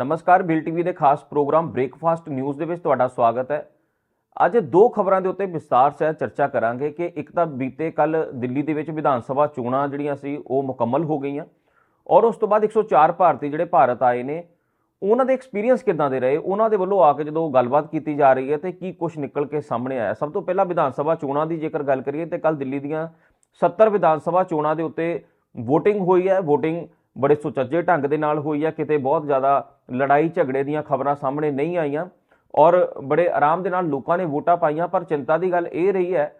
ਨਮਸਕਾਰ, bill TV ਦੇ ਖਾਸ ਪ੍ਰੋਗਰਾਮ ਬ੍ਰੇਕਫਾਸਟ ਨਿਊਜ਼ ਦੇ ਵਿੱਚ ਤੁਹਾਡਾ ਸਵਾਗਤ ਹੈ। ਅੱਜ ਦੋ ਖਬਰਾਂ ਦੇ ਉੱਤੇ ਵਿਸਤਾਰ ਸਹਿ ਚਰਚਾ ਕਰਾਂਗੇ ਕਿ ਇੱਕ ਤਾਂ ਬੀਤੇ ਕੱਲ ਦਿੱਲੀ ਦੇ ਵਿੱਚ ਵਿਧਾਨ ਸਭਾ ਚੋਣਾਂ ਜਿਹੜੀਆਂ ਸੀ, ਉਹ ਮੁਕੰਮਲ ਹੋ ਗਈਆਂ ਔਰ ਉਸ ਤੋਂ ਬਾਅਦ 104 ਭਾਰਤੀ ਜਿਹੜੇ ਭਾਰਤ ਆਏ ਨੇ, ਉਹਨਾਂ ਦੇ ਐਕਸਪੀਰੀਅੰਸ ਕਿੱਦਾਂ ਦੇ ਰਹੇ? ਉਹਨਾਂ ਦੇ ਵੱਲੋਂ ਆ ਕੇ ਜਦੋਂ ਗੱਲਬਾਤ ਕੀਤੀ ਜਾ ਰਹੀ ਹੈ ਤੇ ਕੀ ਕੁਝ ਨਿਕਲ ਕੇ ਸਾਹਮਣੇ ਆਇਆ? ਸਭ ਤੋਂ ਪਹਿਲਾਂ ਵਿਧਾਨ ਸਭਾ ਚੋਣਾਂ ਦੀ ਜੇਕਰ ਗੱਲ ਕਰੀਏ ਤੇ ਕੱਲ ਦਿੱਲੀ ਦੀਆਂ 70 ਵਿਧਾਨ ਸਭਾ ਚੋਣਾਂ ਦੇ ਉੱਤੇ VOTING ਹੋਈ ਹੈ। VOTING ਬੜੇ ਸੁਚੱਜੇ ਢੰਗ ਦੇ ਨਾਲ ਹੋਈ ਹੈ ਕਿਤੇ ਬਹੁਤ ਜ਼ਿਆਦਾ ਲੜਾਈ ਝਗੜੇ ਦੀਆਂ ਖਬਰਾਂ ਸਾਹਮਣੇ ਨਹੀਂ ਆਈਆਂ ਔਰ ਬੜੇ ਆਰਾਮ ਦੇ ਨਾਲ ਲੋਕਾਂ ਨੇ ਵੋਟਾਂ ਪਾਈਆਂ, ਪਰ ਚਿੰਤਾ ਦੀ ਗੱਲ ਇਹ ਰਹੀ ਹੈ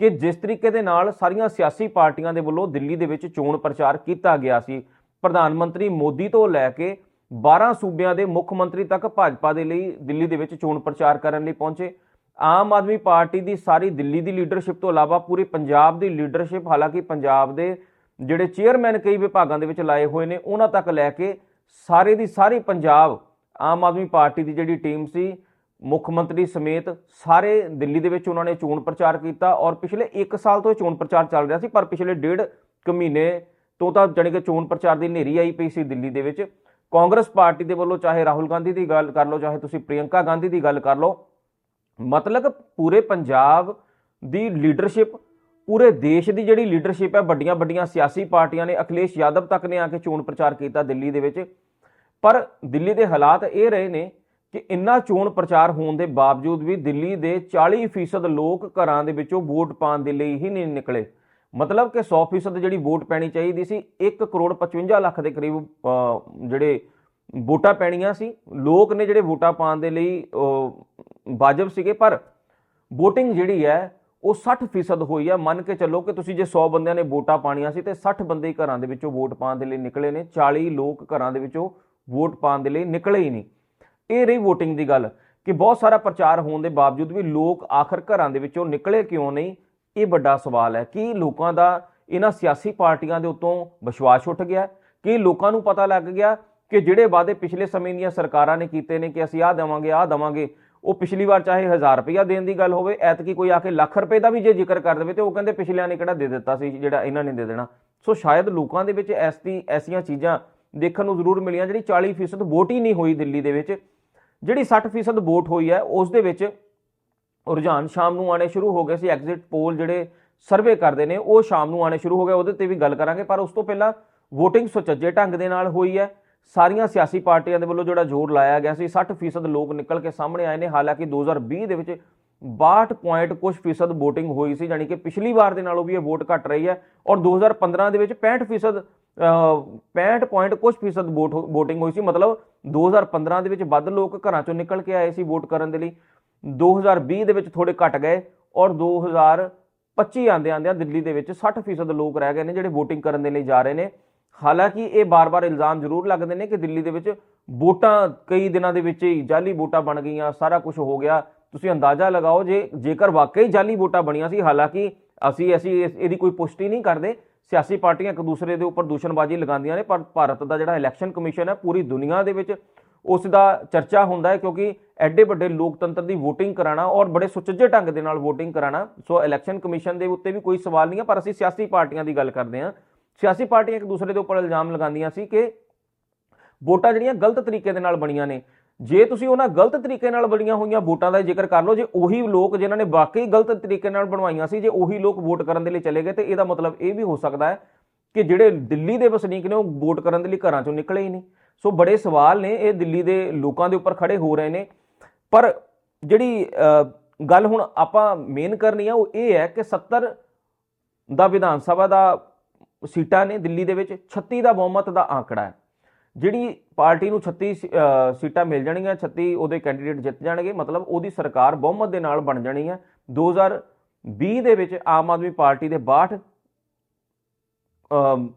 ਕਿ ਜਿਸ ਤਰੀਕੇ ਦੇ ਨਾਲ ਸਾਰੀਆਂ ਸਿਆਸੀ ਪਾਰਟੀਆਂ ਦੇ ਵੱਲੋਂ ਦਿੱਲੀ ਦੇ ਵਿੱਚ ਚੋਣ ਪ੍ਰਚਾਰ ਕੀਤਾ ਗਿਆ ਸੀ, ਪ੍ਰਧਾਨ ਮੰਤਰੀ ਮੋਦੀ ਤੋਂ ਲੈ ਕੇ 12 ਸੂਬਿਆਂ ਦੇ ਮੁੱਖ ਮੰਤਰੀ ਤੱਕ ਭਾਜਪਾ ਦੇ ਲਈ ਦਿੱਲੀ ਦੇ ਵਿੱਚ ਚੋਣ ਪ੍ਰਚਾਰ ਕਰਨ ਲਈ ਪਹੁੰਚੇ। ਆਮ ਆਦਮੀ ਪਾਰਟੀ ਦੀ ਸਾਰੀ ਦਿੱਲੀ ਦੀ ਲੀਡਰਸ਼ਿਪ ਤੋਂ ਇਲਾਵਾ ਪੂਰੀ ਪੰਜਾਬ ਦੀ ਲੀਡਰਸ਼ਿਪ ਹਾਲਾਂਕਿ ਪੰਜਾਬ ਦੇ ਜਿਹੜੇ ਚੇਅਰਮੈਨ ਕਈ ਵਿਭਾਗਾਂ ਦੇ ਵਿੱਚ ਲਾਏ ਹੋਏ ਨੇ, ਉਹਨਾਂ ਤੱਕ ਲੈ ਕੇ ਸਾਰੇ ਦੀ ਸਾਰੀ ਪੰਜਾਬ ਆਮ ਆਦਮੀ ਪਾਰਟੀ ਦੀ ਜਿਹੜੀ ਟੀਮ ਸੀ, ਮੁੱਖ ਮੰਤਰੀ ਸਮੇਤ ਸਾਰੇ ਦਿੱਲੀ ਦੇ ਵਿੱਚ ਉਹਨਾਂ ਨੇ ਚੋਣ ਪ੍ਰਚਾਰ ਕੀਤਾ ਔਰ ਪਿਛਲੇ 1 ਸਾਲ ਤੋਂ ਇਹ ਚੋਣ ਪ੍ਰਚਾਰ ਚੱਲ ਰਿਹਾ ਸੀ, ਪਰ ਪਿਛਲੇ ਡੇਢ ਕੁ ਮਹੀਨੇ ਤੋਂ ਤਾਂ ਜਾਣੀ ਕਿ ਚੋਣ ਪ੍ਰਚਾਰ ਦੀ ਹਨੇਰੀ ਆਈ ਪਈ ਸੀ ਦਿੱਲੀ ਦੇ ਵਿੱਚ। ਕਾਂਗਰਸ ਪਾਰਟੀ ਦੇ ਵੱਲੋਂ ਚਾਹੇ ਰਾਹੁਲ ਗਾਂਧੀ ਦੀ ਗੱਲ ਕਰ ਲਓ, ਚਾਹੇ ਤੁਸੀਂ ਪ੍ਰਿਯੰਕਾ ਗਾਂਧੀ ਦੀ ਗੱਲ ਕਰ ਲਓ, ਮਤਲਬ ਪੂਰੇ ਪੰਜਾਬ ਦੀ ਲੀਡਰਸ਼ਿਪ ਪੂਰੇ ਦੇਸ਼ ਦੀ ਜਿਹੜੀ ਲੀਡਰਸ਼ਿਪ ਹੈ, ਵੱਡੀਆਂ ਵੱਡੀਆਂ ਸਿਆਸੀ ਪਾਰਟੀਆਂ ਨੇ ਅਖਿਲੇਸ਼ ਯਾਦਵ ਤੱਕ ਨੇ ਆ ਕੇ ਚੋਣ ਪ੍ਰਚਾਰ ਕੀਤਾ ਦਿੱਲੀ ਦੇ ਵਿੱਚ। ਪਰ ਦਿੱਲੀ ਦੇ ਹਾਲਾਤ ਇਹ ਰਹੇ ਨੇ ਕਿ ਇੰਨਾ ਚੋਣ ਪ੍ਰਚਾਰ ਹੋਣ ਦੇ ਬਾਵਜੂਦ ਵੀ ਦਿੱਲੀ ਦੇ 40% ਲੋਕ ਘਰਾਂ ਦੇ ਵਿੱਚੋਂ ਵੋਟ ਪਾਉਣ ਦੇ ਲਈ ਹੀ ਨਹੀਂ ਨਿਕਲੇ। ਮਤਲਬ ਕਿ 100% ਜਿਹੜੀ ਵੋਟ ਪੈਣੀ ਚਾਹੀਦੀ ਸੀ 1 ਕਰੋੜ 55 ਲੱਖ ਦੇ ਕਰੀਬ ਜਿਹੜੇ ਵੋਟਾਂ ਪੈਣੀਆਂ ਸੀ, ਲੋਕ ਨੇ ਜਿਹੜੇ ਵੋਟਾਂ ਪਾਉਣ ਦੇ ਲਈ ਵਾਜਬ ਸੀਗੇ। ਪਰ VOTING ਜਿਹੜੀ ਹੈ ਉਹ 60% ਹੋਈ ਹੈ ਮੰਨ ਕੇ ਚੱਲੋ ਕਿ ਤੁਸੀਂ ਜੇ 100 ਬੰਦਿਆਂ ਨੇ ਵੋਟਾਂ ਪਾਣੀਆਂ ਸੀ ਤੇ 60 ਬੰਦੇ ਹੀ ਘਰਾਂ ਦੇ ਵਿੱਚੋਂ ਵੋਟ ਪਾਉਣ ਦੇ ਲਈ ਨਿਕਲੇ ਨੇ। 40 ਲੋਕ ਘਰਾਂ ਦੇ ਵਿੱਚੋਂ ਵੋਟ ਪਾਉਣ ਦੇ ਲਈ ਨਿਕਲੇ ਹੀ ਨਹੀਂ। ਇਹ ਰਹੀ VOTING ਦੀ ਗੱਲ ਕਿ ਬਹੁਤ ਸਾਰਾ ਪ੍ਰਚਾਰ ਹੋਣ ਦੇ ਬਾਵਜੂਦ ਵੀ ਲੋਕ ਆਖਰ ਘਰਾਂ ਦੇ ਵਿੱਚੋਂ ਨਿਕਲੇ ਕਿਉਂ ਨਹੀਂ? ਇਹ ਵੱਡਾ ਸਵਾਲ ਹੈ ਕਿ ਲੋਕਾਂ ਦਾ ਇਹਨਾਂ ਸਿਆਸੀ ਪਾਰਟੀਆਂ ਦੇ ਉੱਤੋਂ ਵਿਸ਼ਵਾਸ ਉੱਠ ਗਿਆ? ਕਿ ਲੋਕਾਂ ਨੂੰ ਪਤਾ ਲੱਗ ਗਿਆ ਕਿ ਜਿਹੜੇ ਵਾਅਦੇ ਪਿਛਲੇ ਸਮੇਂ ਦੀਆਂ ਸਰਕਾਰਾਂ ਨੇ ਕੀਤੇ ਨੇ ਕਿ ਅਸੀਂ ਆਹ ਦੇਵਾਂਗੇ ਆਹ ਦੇਵਾਂਗੇ ਉਹ ਪਿਛਲੀ ਵਾਰ ਚਾਹੇ 1000 ਰੁਪਇਆ ਦੇਣ ਦੀ ਗੱਲ ਹੋਵੇ, ਐਤਕੀ ਕੋਈ ਆ ਕੇ ਲੱਖ ਰੁਪਏ ਦਾ ਵੀ ਜੇ ਜ਼ਿਕਰ ਕਰ ਦੇਵੇ ਤੇ ਉਹ ਕਹਿੰਦੇ ਪਿਛਲਿਆਂ ਨੇ ਕਿਹੜਾ ਦੇ ਦਿੱਤਾ ਸੀ, ਜਿਹੜਾ ਇਹਨਾਂ ਨੇ ਦੇ ਦੇਣਾ। ਸੋ ਸ਼ਾਇਦ ਲੋਕਾਂ ਦੇ ਵਿੱਚ ਐਸੀ ਐਸੀਆਂ ਚੀਜ਼ਾਂ ਦੇਖਣ ਨੂੰ ਜ਼ਰੂਰ ਮਿਲੀਆਂ, ਜਿਹੜੀ 40% ਵੋਟ ਹੀ ਨਹੀਂ ਹੋਈ ਦਿੱਲੀ ਦੇ ਵਿੱਚ। ਜਿਹੜੀ 60% ਵੋਟ ਹੋਈ ਹੈ, ਉਸ ਦੇ ਵਿੱਚ ਰੁਝਾਨ ਸ਼ਾਮ ਨੂੰ ਆਣੇ ਸ਼ੁਰੂ ਹੋ ਗਏ ਸੀ, ਐਗਜ਼ਿਟ ਪੋਲ ਜਿਹੜੇ ਸਰਵੇ ਕਰਦੇ ਨੇ, ਉਹ ਸ਼ਾਮ ਨੂੰ ਆਣੇ ਸ਼ੁਰੂ ਹੋ ਗਏ, ਉਹਦੇ ਤੇ ਵੀ ਗੱਲ ਕਰਾਂਗੇ, ਪਰ ਉਸ ਤੋਂ ਪਹਿਲਾਂ VOTING ਸੁਚੱਜੇ ਢੰਗ ਦੇ ਨਾਲ ਹੋਈ ਹੈ। ਸਾਰੀਆਂ ਸਿਆਸੀ ਪਾਰਟੀਆਂ ਦੇ ਵੱਲੋਂ ਜਿਹੜਾ ਜ਼ੋਰ ਲਾਇਆ ਗਿਆ ਸੀ 60% ਲੋਕ ਨਿਕਲ ਕੇ ਸਾਹਮਣੇ ਆਏ ਨੇ। ਹਾਲਾਂਕਿ 2020 ਦੇ ਵਿੱਚ 62 ਪੁਆਇੰਟ ਕੁਝ ਫੀਸਦ ਵੋਟਿੰਗ ਹੋਈ ਸੀ, ਯਾਨੀ ਕਿ ਪਿਛਲੀ ਵਾਰ ਦੇ ਨਾਲੋਂ ਵੀ ਇਹ ਵੋਟ ਘਟ ਰਹੀ ਹੈ। ਔਰ 2015 ਦੇ ਵਿੱਚ 65 ਫੀਸਦ 65 ਪੁਆਇੰਟ ਕੁਝ ਫੀਸਦ ਵੋਟ VOTING ਹੋਈ ਸੀ। ਮਤਲਬ 2015 ਦੇ ਵਿੱਚ ਵੱਧ ਲੋਕ ਘਰਾਂ ਚੋਂ ਨਿਕਲ ਕੇ ਆਏ ਸੀ ਵੋਟ ਕਰਨ ਦੇ ਲਈ। 2020 ਦੇ ਵਿੱਚ ਥੋੜੇ ਘਟ ਗਏ ਔਰ 2025 ਆਂਦੇ ਆਂਦੇ ਦਿੱਲੀ ਦੇ ਵਿੱਚ 60% ਲੋਕ ਰਹਿ ਗਏ ਨੇ ਜਿਹੜੇ VOTING ਕਰਨ ਦੇ ਲਈ ਜਾ ਰਹੇ ਨੇ। ਹਾਲਾਂਕਿ ਇਹ ਬਾਰ-ਬਾਰ ਇਲਜ਼ਾਮ ਜ਼ਰੂਰ ਲੱਗਦੇ ਨੇ ਕਿ ਦਿੱਲੀ ਦੇ ਵਿੱਚ ਵੋਟਾਂ ਕਈ ਦਿਨਾਂ ਦੇ ਵਿੱਚ ਹੀ ਜਾਲੀ ਵੋਟਾਂ ਬਣ ਗਈਆਂ, ਸਾਰਾ ਕੁਝ ਹੋ ਗਿਆ। ਤੁਸੀਂ ਅੰਦਾਜ਼ਾ ਲਗਾਓ ਜੇ, ਜੇਕਰ ਵਾਕਈ ਜਾਲੀ ਵੋਟਾਂ ਬਣੀਆਂ ਸੀ, ਹਾਲਾਂਕਿ ਅਸੀਂ ਅਸੀਂ ਇਸ- ਇਹਦੀ ਕੋਈ ਪੁਸ਼ਟੀ ਨਹੀਂ ਕਰਦੇ। ਸਿਆਸੀ ਪਾਰਟੀਆਂ ਇੱਕ ਦੂਸਰੇ ਦੇ ਉੱਪਰ ਦੂਸ਼ਣਬਾਜ਼ੀ ਲਗਾਉਂਦੀਆਂ ਨੇ, ਪਰ ਭਾਰਤ ਦਾ ਜਿਹੜਾ ਇਲੈਕਸ਼ਨ ਕਮਿਸ਼ਨ ਹੈ, ਪੂਰੀ ਦੁਨੀਆ ਦੇ ਵਿੱਚ ਉਸ ਦਾ ਚਰਚਾ ਹੁੰਦਾ ਹੈ, ਕਿਉਂਕਿ ਐਡੇ ਵੱਡੇ ਲੋਕਤੰਤਰ ਦੀ VOTING ਕਰਾਣਾ ਔਰ ਬੜੇ ਸੁਚੱਜੇ ਢੰਗ ਦੇ ਨਾਲ VOTING ਕਰਾਣਾ, ਸੋ ਇਲੈਕਸ਼ਨ ਕਮਿਸ਼ਨ ਦੇ ਉੱਤੇ ਵੀ ਕੋਈ ਸਵਾਲ ਨਹੀਂ ਹੈ, ਪਰ ਅਸੀਂ ਸਿਆਸੀ ਪਾਰਟੀਆਂ ਦੀ ਗੱਲ ਕਰਦੇ ਹਾਂ। ਸਿਆਸੀ ਪਾਰਟੀਆਂ ਇੱਕ ਦੂਸਰੇ ਦੇ ਉੱਪਰ ਇਲਜ਼ਾਮ ਲਗਾਉਂਦੀਆਂ ਸੀ ਕਿ ਵੋਟਾਂ ਜਿਹੜੀਆਂ ਗਲਤ ਤਰੀਕੇ ਦੇ ਨਾਲ ਬਣੀਆਂ ਨੇ। ਜੇ ਤੁਸੀਂ ਉਹਨਾਂ ਗਲਤ ਤਰੀਕੇ ਨਾਲ ਬਣੀਆਂ ਹੋਈਆਂ ਵੋਟਾਂ ਦਾ ਜ਼ਿਕਰ ਕਰ ਲਓ, ਜੇ ਉਹੀ ਲੋਕ ਜਿਨ੍ਹਾਂ ਨੇ ਵਾਕਈ ਗਲਤ ਤਰੀਕੇ ਨਾਲ ਬਣਵਾਈਆਂ ਸੀ, ਜੇ ਉਹੀ ਲੋਕ ਵੋਟ ਕਰਨ ਦੇ ਲਈ ਚਲੇ ਗਏ, ਤੇ ਇਹਦਾ ਮਤਲਬ ਇਹ ਵੀ ਹੋ ਸਕਦਾ ਹੈ ਕਿ ਜਿਹੜੇ ਦਿੱਲੀ ਦੇ ਵਸਨੀਕ ਨੇ, ਉਹ ਵੋਟ ਕਰਨ ਦੇ ਲਈ ਘਰਾਂ ਚੋਂ ਨਿਕਲੇ ਹੀ ਨਹੀਂ। ਸੋ ਬੜੇ ਸਵਾਲ ਨੇ, ਇਹ ਦਿੱਲੀ ਦੇ ਲੋਕਾਂ ਦੇ ਉੱਪਰ ਖੜੇ ਹੋ ਰਹੇ ਨੇ। ਪਰ ਜਿਹੜੀ ਗੱਲ ਹੁਣ ਆਪਾਂ ਮੇਨ ਕਰਨੀ ਆ, ਉਹ ਇਹ ਹੈ ਕਿ 70 ਦਾ ਵਿਧਾਨ ਸਭਾ ਦਾ ਸੀਟਾਂ ਨੇ ਦਿੱਲੀ ਦੇ ਵਿੱਚ 36 ਦਾ ਬਹੁਮਤ ਦਾ ਆંકੜਾ ਹੈ। ਜਿਹੜੀ ਪਾਰਟੀ ਨੂੰ 36 ਸੀ- ਸੀਟਾਂ ਮਿਲ ਜਾਣਗੀਆਂ 36 ਉਹਦੇ ਕੈਂਡੀਡੇਟ ਜਿੱਤ ਜਾਣਗੇ, ਮਤਲਬ ਉਹਦੀ ਸਰਕਾਰ ਬਹੁਮਤ ਦੇ ਨਾਲ ਬਣ ਜਾਣੀ ਹੈ। 2020 ਦੇ ਵਿੱਚ ਆਮ ਆਦਮੀ ਪਾਰਟੀ ਦੇ 62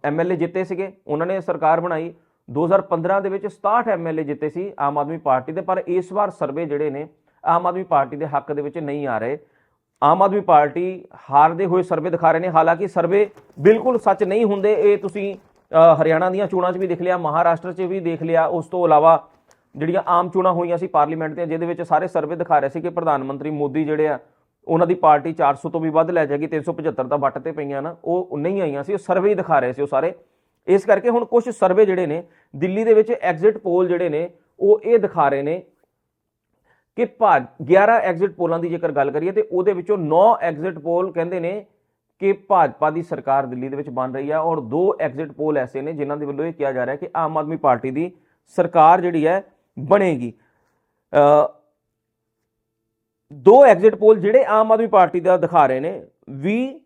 ਐਮਐਲਏ ਜਿੱਤੇ ਸੀਗੇ, ਉਹਨਾਂ ਨੇ ਸਰਕਾਰ ਬਣਾਈ। 2015 ਦੇ ਵਿੱਚ 67 ਐਮਐਲਏ ਜਿੱਤੇ ਸੀ ਆਮ ਆਦਮੀ ਪਾਰਟੀ ਦੇ, ਪਰ ਇਸ ਵਾਰ ਸਰਵੇ ਜਿਹੜੇ ਨੇ, ਆਮ ਆਦਮੀ ਪਾਰਟੀ ਦੇ ਹੱਕ ਦੇ ਵਿੱਚ ਨਹੀਂ ਆ ਰਹੇ। ਆਮ ਆਦਮੀ ਪਾਰਟੀ ਹਾਰਦੇ ਹੋਏ ਸਰਵੇ ਦਿਖਾ ਰਹੇ ਨੇ। ਹਾਲਾਂਕਿ ਸਰਵੇ ਬਿਲਕੁਲ ਸੱਚ ਨਹੀਂ ਹੁੰਦੇ। ਇਹ ਤੁਸੀਂ ਹਰਿਆਣਾ ਦੀਆਂ ਚੋਣਾਂ 'ਚ ਵੀ ਦੇਖ ਲਿਆ, ਮਹਾਰਾਸ਼ਟਰ 'ਚ ਵੀ ਦੇਖ ਲਿਆ। ਉਸ ਤੋਂ ਇਲਾਵਾ ਜਿਹੜੀਆਂ ਆਮ ਚੋਣਾਂ ਹੋਈਆਂ ਸੀ ਪਾਰਲੀਮੈਂਟ ਦੀਆਂ, ਜਿਹਦੇ ਵਿੱਚ ਸਾਰੇ ਸਰਵੇ ਦਿਖਾ ਰਹੇ ਸੀ ਕਿ ਪ੍ਰਧਾਨ ਮੰਤਰੀ ਮੋਦੀ ਜਿਹੜੇ ਆ, ਉਹਨਾਂ ਦੀ ਪਾਰਟੀ 400 ਤੋਂ ਵੀ ਵੱਧ ਲੈ ਜਾਏਗੀ 375 ਤਾਂ ਵੱਟ ਤੇ ਪਈਆਂ ਨਾ, ਉਹ ਨਹੀਂ ਆਈਆਂ ਸੀ, ਉਹ ਸਰਵੇ ਹੀ ਦਿਖਾ ਰਹੇ ਸੀ ਉਹ ਸਾਰੇ। ਇਸ ਕਰਕੇ ਹੁਣ ਕੁਝ ਸਰਵੇ ਜਿਹੜੇ ਨੇ, ਦਿੱਲੀ ਦੇ ਵਿੱਚ ਐਗਜ਼ਿਟ ਪੋਲ ਜਿਹੜੇ ਨੇ, ਉਹ ਇਹ ਦਿਖਾ ਰਹੇ ਨੇ ਕਿ ਭਾ 11 ਐਗਜ਼ਿਟ ਪੋਲਾਂ ਦੀ ਜੇਕਰ ਗੱਲ ਕਰੀਏ ਤੇ ਉਹਦੇ ਵਿੱਚੋਂ 9 ਐਗਜ਼ਿਟ ਪੋਲ ਕਹਿੰਦੇ ਨੇ ਕਿ ਭਾਜਪਾ ਦੀ ਸਰਕਾਰ ਦਿੱਲੀ ਦੇ ਵਿੱਚ ਬਣ ਰਹੀ ਹੈ ਔਰ ਦੋ ਐਗਜ਼ਿਟ ਪੋਲ ਐਸੇ ਨੇ ਜਿਨ੍ਹਾਂ ਦੇ ਵੱਲੋਂ ਇਹ ਕਿਹਾ ਜਾ ਰਿਹਾ ਕਿ ਆਮ ਆਦਮੀ ਪਾਰਟੀ ਦੀ ਸਰਕਾਰ ਜਿਹੜੀ ਹੈ ਬਣੇਗੀ। ਦੋ ਐਗਜ਼ਿਟ ਪੋਲ ਜਿਹੜੇ ਆਮ ਆਦਮੀ ਪਾਰਟੀ ਦਾ ਦਿਖਾ ਰਹੇ ਨੇ, ਵੀ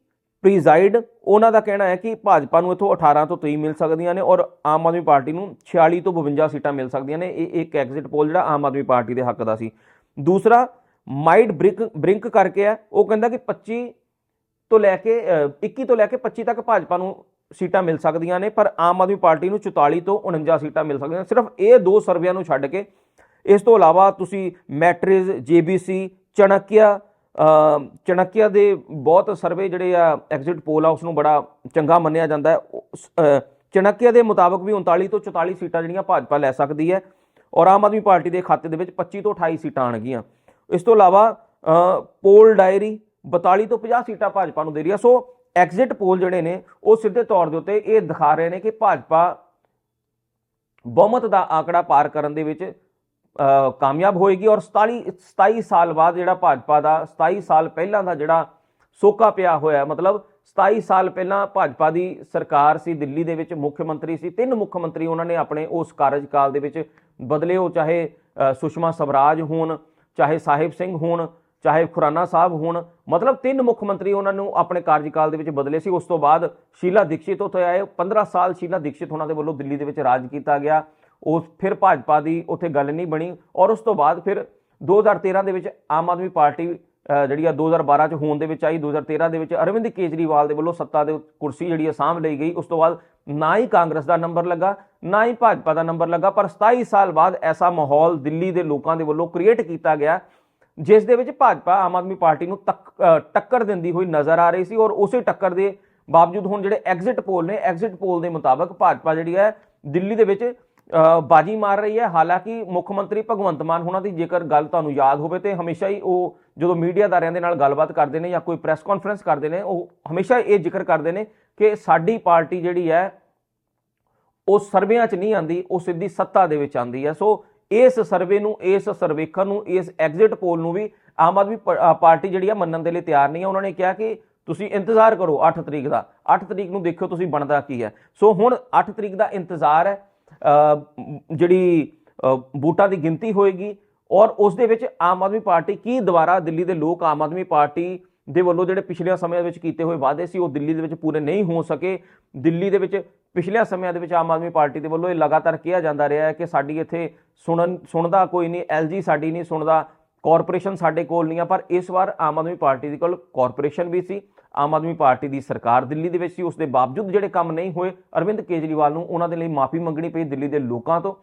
ਪ੍ਰੀਜ਼ਾਈਡ ਉਹਨਾਂ ਦਾ ਕਹਿਣਾ ਹੈ ਕਿ ਭਾਜਪਾ ਨੂੰ ਇਥੋਂ 18 ਤੋਂ 23 ਮਿਲ ਸਕਦੀਆਂ ਨੇ ਔਰ ਆਮ ਆਦਮੀ ਪਾਰਟੀ ਨੂੰ 46 ਤੋਂ 52 ਸੀਟਾਂ ਮਿਲ ਸਕਦੀਆਂ ਨੇ। ਇਹ ਇੱਕ ਐਗਜ਼ਿਟ ਪੋਲ ਜਿਹੜਾ ਆਮ ਆਦਮੀ ਪਾਰਟੀ ਦੇ ਹੱਕ ਦਾ ਸੀ। ਦੂਸਰਾ ਮਾਈਡ ਬ੍ਰਿੰਕ ਬ੍ਰਿੰਕ ਕਰਕੇ ਹੈ ਉਹ ਕਹਿੰਦਾ ਕਿ 25 ਤੋਂ ਲੈ ਕੇ ਅ, 21 ਤੋਂ ਲੈ ਕੇ 25 ਤੱਕ ਭਾਜਪਾ ਨੂੰ ਸੀਟਾਂ ਮਿਲ ਸਕਦੀਆਂ ਨੇ ਪਰ ਆਮ ਆਦਮੀ ਪਾਰਟੀ ਨੂੰ 44 ਤੋਂ 49 ਸੀਟਾਂ ਮਿਲ ਸਕਦੀਆਂ ਸਿਰਫ ਇਹ ਦੋ ਸਰਵੇਆਂ ਨੂੰ ਛੱਡ ਕੇ ਇਸ ਤੋਂ ਇਲਾਵਾ ਤੁਸੀਂ ਮੈਟ੍ਰਿਜ਼ ਜੀਬੀਸੀ ਚਣਕਿਆ ਅ, ਚਣਕਿਆ ਦੇ ਬਹੁਤ ਸਰਵੇ ਜਿਹੜੇ ਆ ਐਗਜ਼ਿਟ ਪੋਲ ਆ ਉਸ ਨੂੰ ਬੜਾ ਚੰਗਾ ਮੰਨਿਆ ਜਾਂਦਾ ਹੈ। ਉਸ, ਅ, ਚਣਕਿਆ ਦੇ ਮੁਤਾਬਕ ਵੀ 39 ਤੋਂ 44 ਸੀਟਾਂ ਜਿਹੜੀਆਂ ਭਾਜਪਾ ਲੈ ਸਕਦੀ ਹੈ। ਔਰ ਆਮ ਆਦਮੀ ਪਾਰਟੀ ਦੇ ਖਾਤੇ ਦੇ ਵਿੱਚ 25 ਤੋਂ 28 ਸੀਟਾਂ ਆਣਗੀਆਂ ਇਸ ਤੋਂ ਇਲਾਵਾ ਪੋਲ ਡਾਇਰੀ 42 ਤੋਂ 50 ਸੀਟਾਂ ਭਾਜਪਾ ਨੂੰ ਦੇ ਰਹੀ ਹੈ ਸੋ ਐਗਜ਼ਿਟ ਪੋਲ ਜਿਹੜੇ ਨੇ, ਉਹ ਸਿੱਧੇ ਤੌਰ ਦੇ ਉੱਤੇ ਇਹ ਦਿਖਾ ਰਹੇ ਨੇ ਕਿ ਭਾਜਪਾ ਬਹੁਮਤ ਦਾ ਆંકੜਾ ਪਾਰ ਕਰਨ ਦੇ ਵਿੱਚ ਕਾਮਯਾਬ ਹੋਏਗੀ ਔਰ 47 27 ਸਾਲ ਬਾਅਦ ਜਿਹੜਾ ਭਾਜਪਾ ਦਾ 27 ਸਾਲ ਪਹਿਲਾਂ ਦਾ ਜਿਹੜਾ ਸੋਕਾ ਪਿਆ ਹੋਇਆ, ਮਤਲਬ 27 ਸਾਲ ਪਹਿਲਾਂ ਭਾਜਪਾ ਦੀ ਸਰਕਾਰ ਸੀ, ਦਿੱਲੀ ਦੇ ਵਿੱਚ ਮੁੱਖ ਮੰਤਰੀ ਸੀ, ਤਿੰਨ ਮੁੱਖ ਮੰਤਰੀ ਉਹਨਾਂ ਨੇ ਆਪਣੇ ਉਸ ਕਾਰਜਕਾਲ ਦੇ ਵਿੱਚ ਬਦਲੇ ਉਹ ਚਾਹੇ ਸੁਸ਼ਮਾ ਸਵਰਾਜ ਹੋਣ, ਚਾਹੇ ਸਾਹਿਬ ਸਿੰਘ ਹੋਣ, ਚਾਹੇ ਖੁਰਾਨਾ ਸਾਹਿਬ ਹੋਣ, ਮਤਲਬ ਤਿੰਨ ਮੁੱਖ ਮੰਤਰੀ ਉਹਨਾਂ ਨੂੰ ਆਪਣੇ ਕਾਰਜਕਾਲ ਦੇ ਵਿੱਚ ਬਦਲੇ ਸੀ। ਉਸ ਤੋਂ ਬਾਅਦ ਸ਼ੀਲਾ ਦੀਕਸ਼ਿਤ ਉੱਥੇ ਆਏ। 15 ਸਾਲ ਸ਼ੀਲਾ ਦੀਕਸ਼ਿਤ ਉਹਨਾਂ ਦੇ ਵੱਲੋਂ ਦਿੱਲੀ ਦੇ ਵਿੱਚ ਰਾਜ ਕੀਤਾ ਗਿਆ। ਉਸ ਫਿਰ ਭਾਜਪਾ ਦੀ ਉੱਥੇ ਗੱਲ ਨਹੀਂ ਬਣੀ ਔਰ ਉਸ ਤੋਂ ਬਾਅਦ ਫਿਰ 2013 ਦੇ ਵਿੱਚ ਆਮ ਆਦਮੀ ਪਾਰਟੀ ਜਿਹੜੀ ਆ 2012 ਚ ਹੋਣ ਦੇ ਵਿੱਚ ਆਈ 2013 ਦੇ ਵਿੱਚ ਅਰਵਿੰਦ ਕੇਜਰੀਵਾਲ ਦੇ ਵੱਲੋਂ ਸੱਤਾ ਦੇ ਕੁਰਸੀ ਜਿਹੜੀ ਆ ਸਾਂਭ ਲਈ ਗਈ। ਉਸ ਤੋਂ ਬਾਅਦ ਨਾ ਹੀ ਕਾਂਗਰਸ ਦਾ ਨੰਬਰ ਲੱਗਾ, ਨਾ ਹੀ ਭਾਜਪਾ ਦਾ ਨੰਬਰ ਲੱਗਾ, ਪਰ 27 ਸਾਲ ਬਾਅਦ ਐਸਾ ਮਾਹੌਲ ਦਿੱਲੀ ਦੇ ਲੋਕਾਂ ਦੇ ਵੱਲੋਂ ਕ੍ਰੀਏਟ ਕੀਤਾ ਗਿਆ, ਜਿਸ ਦੇ ਵਿੱਚ ਭਾਜਪਾ ਆਮ ਆਦਮੀ ਪਾਰਟੀ ਨੂੰ ਤੱਕ- ਟੱਕਰ ਦਿੰਦੀ ਹੋਈ ਨਜ਼ਰ ਆ ਰਹੀ ਸੀ ਔਰ ਉਸੇ ਟੱਕਰ ਦੇ ਬਾਵਜੂਦ ਹੁਣ ਜਿਹੜੇ ਐਗਜ਼ਿਟ ਪੋਲ ਨੇ ਐਗਜ਼ਿਟ ਪੋਲ ਦੇ ਮੁਤਾਬਕ ਭਾਜਪਾ ਜਿਹੜੀ ਹੈ ਦਿੱਲੀ ਦੇ ਵਿੱਚ ਬਾਜੀ ਮਾਰ ਰਹੀ ਹੈ। ਹਾਲਾਂਕਿ ਮੁੱਖ ਮੰਤਰੀ ਭਗਵੰਤ ਮਾਨ ਉਹਨਾਂ ਦੀ ਜੇਕਰ ਗੱਲ ਤੁਹਾਨੂੰ ਯਾਦ ਹੋਵੇ ਤੇ ਹਮੇਸ਼ਾ ਹੀ ਉਹ ਜਦੋਂ ਮੀਡੀਆਦਾਰਿਆਂ ਦੇ ਨਾਲ ਗੱਲਬਾਤ ਕਰਦੇ ਨੇ ਜਾਂ ਕੋਈ ਪ੍ਰੈਸ ਕਾਨਫਰੰਸ ਕਰਦੇ ਨੇ, ਉਹ ਹਮੇਸ਼ਾ ਇਹ ਜ਼ਿਕਰ ਕਰਦੇ ਨੇ ਕਿ ਸਾਡੀ ਪਾਰਟੀ ਜਿਹੜੀ ਹੈ, ਉਹ ਸਰਵੇਆਂ 'ਚ ਨਹੀਂ ਆਂਦੀ ਉਹ ਸਿੱਧੀ ਸੱਤਾ ਦੇ ਵਿੱਚ ਆਂਦੀ ਹੈ। ਸੋ ਇਸ ਸਰਵੇ ਨੂੰ, ਇਸ ਸਰਵੇਖਣ ਨੂੰ, ਇਸ ਐਗਜ਼ਿਟ ਪੋਲ ਨੂੰ ਵੀ ਆਮ ਆਦਮੀ ਪ- ਪਾਰਟੀ ਜਿਹੜੀ ਆ ਮੰਨਣ ਦੇ ਲਈ ਤਿਆਰ ਨਹੀਂ ਹੈ। ਉਹਨਾਂ ਨੇ ਕਿਹਾ ਕਿ ਤੁਸੀਂ ਇੰਤਜ਼ਾਰ ਕਰੋ 8 ਤਰੀਕ ਦਾ। 8 ਤਰੀਕ ਨੂੰ ਦੇਖਿਓ ਤੁਸੀਂ ਬਣਦਾ ਕੀ ਹੈ। ਸੋ ਹੁਣ 8 ਤਰੀਕ ਦਾ ਇੰਤਜ਼ਾਰ ਹੈ। ਜਿਹੜੀ ਅ, ਵੋਟਾਂ ਦੀ ਗਿਣਤੀ ਹੋਏਗੀ ਔਰ ਉਸ ਦੇ ਵਿੱਚ ਆਮ ਆਦਮੀ ਪਾਰਟੀ ਕੀ ਦੁਬਾਰਾ ਦਿੱਲੀ ਦੇ ਲੋਕ ਆਮ ਆਦਮੀ ਪਾਰਟੀ ਦੇ ਵੱਲੋਂ ਜਿਹੜੇ ਪਿਛਲੇ ਸਮਿਆਂ ਵਿੱਚ ਕੀਤੇ ਹੋਏ ਵਾਅਦੇ ਸੀ ਉਹ ਦਿੱਲੀ ਦੇ ਵਿੱਚ ਪੂਰੇ ਨਹੀਂ ਹੋ ਸਕੇ। ਦਿੱਲੀ ਦੇ ਵਿੱਚ ਪਿਛਲੇ ਸਮਿਆਂ ਦੇ ਵਿੱਚ ਆਮ ਆਦਮੀ ਪਾਰਟੀ ਦੇ ਵੱਲੋਂ ਇਹ ਲਗਾਤਾਰ ਕਿਹਾ ਜਾਂਦਾ ਰਿਹਾ ਹੈ ਕਿ ਸਾਡੀ ਇੱਥੇ ਸੁਣਨ ਸੁਣਦਾ ਕੋਈ ਨਹੀਂ ਐਲਜੀ ਸਾਡੀ ਨਹੀਂ ਸੁਣਦਾ ਕਾਰਪੋਰੇਸ਼ਨ ਸਾਡੇ ਕੋਲ ਨਹੀਂ ਆ ਪਰ ਇਸ ਵਾਰ ਆਮ ਆਦਮੀ ਪਾਰਟੀ ਦੇ ਕੋਲ ਕਾਰਪੋਰੇਸ਼ਨ ਵੀ ਸੀ। ਆਮ ਆਦਮੀ ਪਾਰਟੀ ਦੀ ਸਰਕਾਰ ਦਿੱਲੀ ਦੇ ਵਿੱਚ ਸੀ, ਉਸ ਦੇ ਬਾਵਜੂਦ ਜਿਹੜੇ ਕੰਮ ਨਹੀਂ ਹੋਏ, ਅਰਵਿੰਦ ਕੇਜਰੀਵਾਲ ਨੂੰ ਉਹਨਾਂ ਦੇ ਲਈ ਮਾਫੀ ਮੰਗਣੀ ਪਈ ਦਿੱਲੀ ਦੇ ਲੋਕਾਂ ਤੋਂ।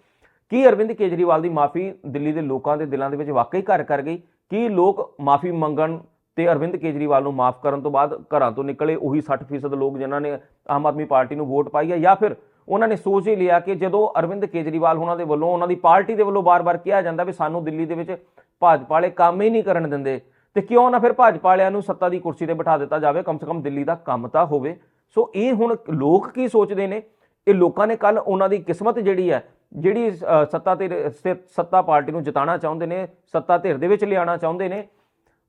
ਕੀ ਅਰਵਿੰਦ ਕੇਜਰੀਵਾਲ ਦੀ ਮਾਫੀ ਦਿੱਲੀ ਦੇ ਲੋਕਾਂ ਦੇ ਦਿਲਾਂ ਦੇ ਵਿੱਚ ਵਾਕਈ ਘਰ ਕਰ ਗਈ? ਕੀ ਲੋਕ ਮਾਫੀ ਮੰਗਣ ਤੇ ਅਰਵਿੰਦ ਕੇਜਰੀਵਾਲ ਨੂੰ ਮਾਫ ਕਰਨ ਤੋਂ ਬਾਅਦ ਘਰਾਂ ਤੋਂ ਨਿਕਲੇ ਉਹੀ 60% ਲੋਕ ਜਿਨ੍ਹਾਂ ਨੇ ਆਮ ਆਦਮੀ ਪਾਰਟੀ ਨੂੰ ਵੋਟ ਪਾਈ ਹੈ? ਜਾਂ ਫਿਰ ਉਹਨਾਂ ਨੇ ਸੋਚ ਹੀ ਲਿਆ ਕਿ ਜਦੋਂ ਅਰਵਿੰਦ ਕੇਜਰੀਵਾਲ ਉਹਨਾਂ ਦੇ ਵੱਲੋਂ, ਉਹਨਾਂ ਦੀ ਪਾਰਟੀ ਦੇ ਵੱਲੋਂ ਬਾਰ-ਬਾਰ ਕਿਹਾ ਜਾਂਦਾ ਵੀ ਸਾਨੂੰ ਦਿੱਲੀ ਦੇ ਵਿੱਚ ਭਾਜਪਾ ਵਾਲੇ ਕੰਮ ਹੀ ਨਹੀਂ ਕਰਨ ਦਿੰਦੇ ਤੇ ਕਿਉਂ ਨਾ ਫਿਰ ਭਾਜਪਾ ਵਾਲਿਆਂ ਨੂੰ ਸੱਤਾ ਦੀ ਕੁਰਸੀ ਤੇ ਬਿਠਾ ਦਿੱਤਾ ਜਾਵੇ? ਕਮ ਸੇ ਕਮ ਦਿੱਲੀ ਦਾ ਕੰਮ ਤਾਂ ਹੋਵੇ। ਸੋ ਇਹ ਹੁਣ ਲੋਕ ਕੀ ਸੋਚਦੇ ਨੇ? ਇਹ ਲੋਕਾਂ ਨੇ ਕੱਲ ਉਹਨਾਂ ਦੀ ਕਿਸਮਤ ਜਿਹੜੀ ਹੈ ਜਿਹੜੀ ਅ, ਸੱਤਾ ਤੇ ਸੱਤਾ ਪਾਰਟੀ ਨੂੰ ਜਿਤਾਉਣਾ ਚਾਹੁੰਦੇ ਨੇ ਸੱਤਾ ਧਿਰ ਦੇ ਵਿੱਚ ਲਿਆਉਣਾ ਚਾਹੁੰਦੇ ਨੇ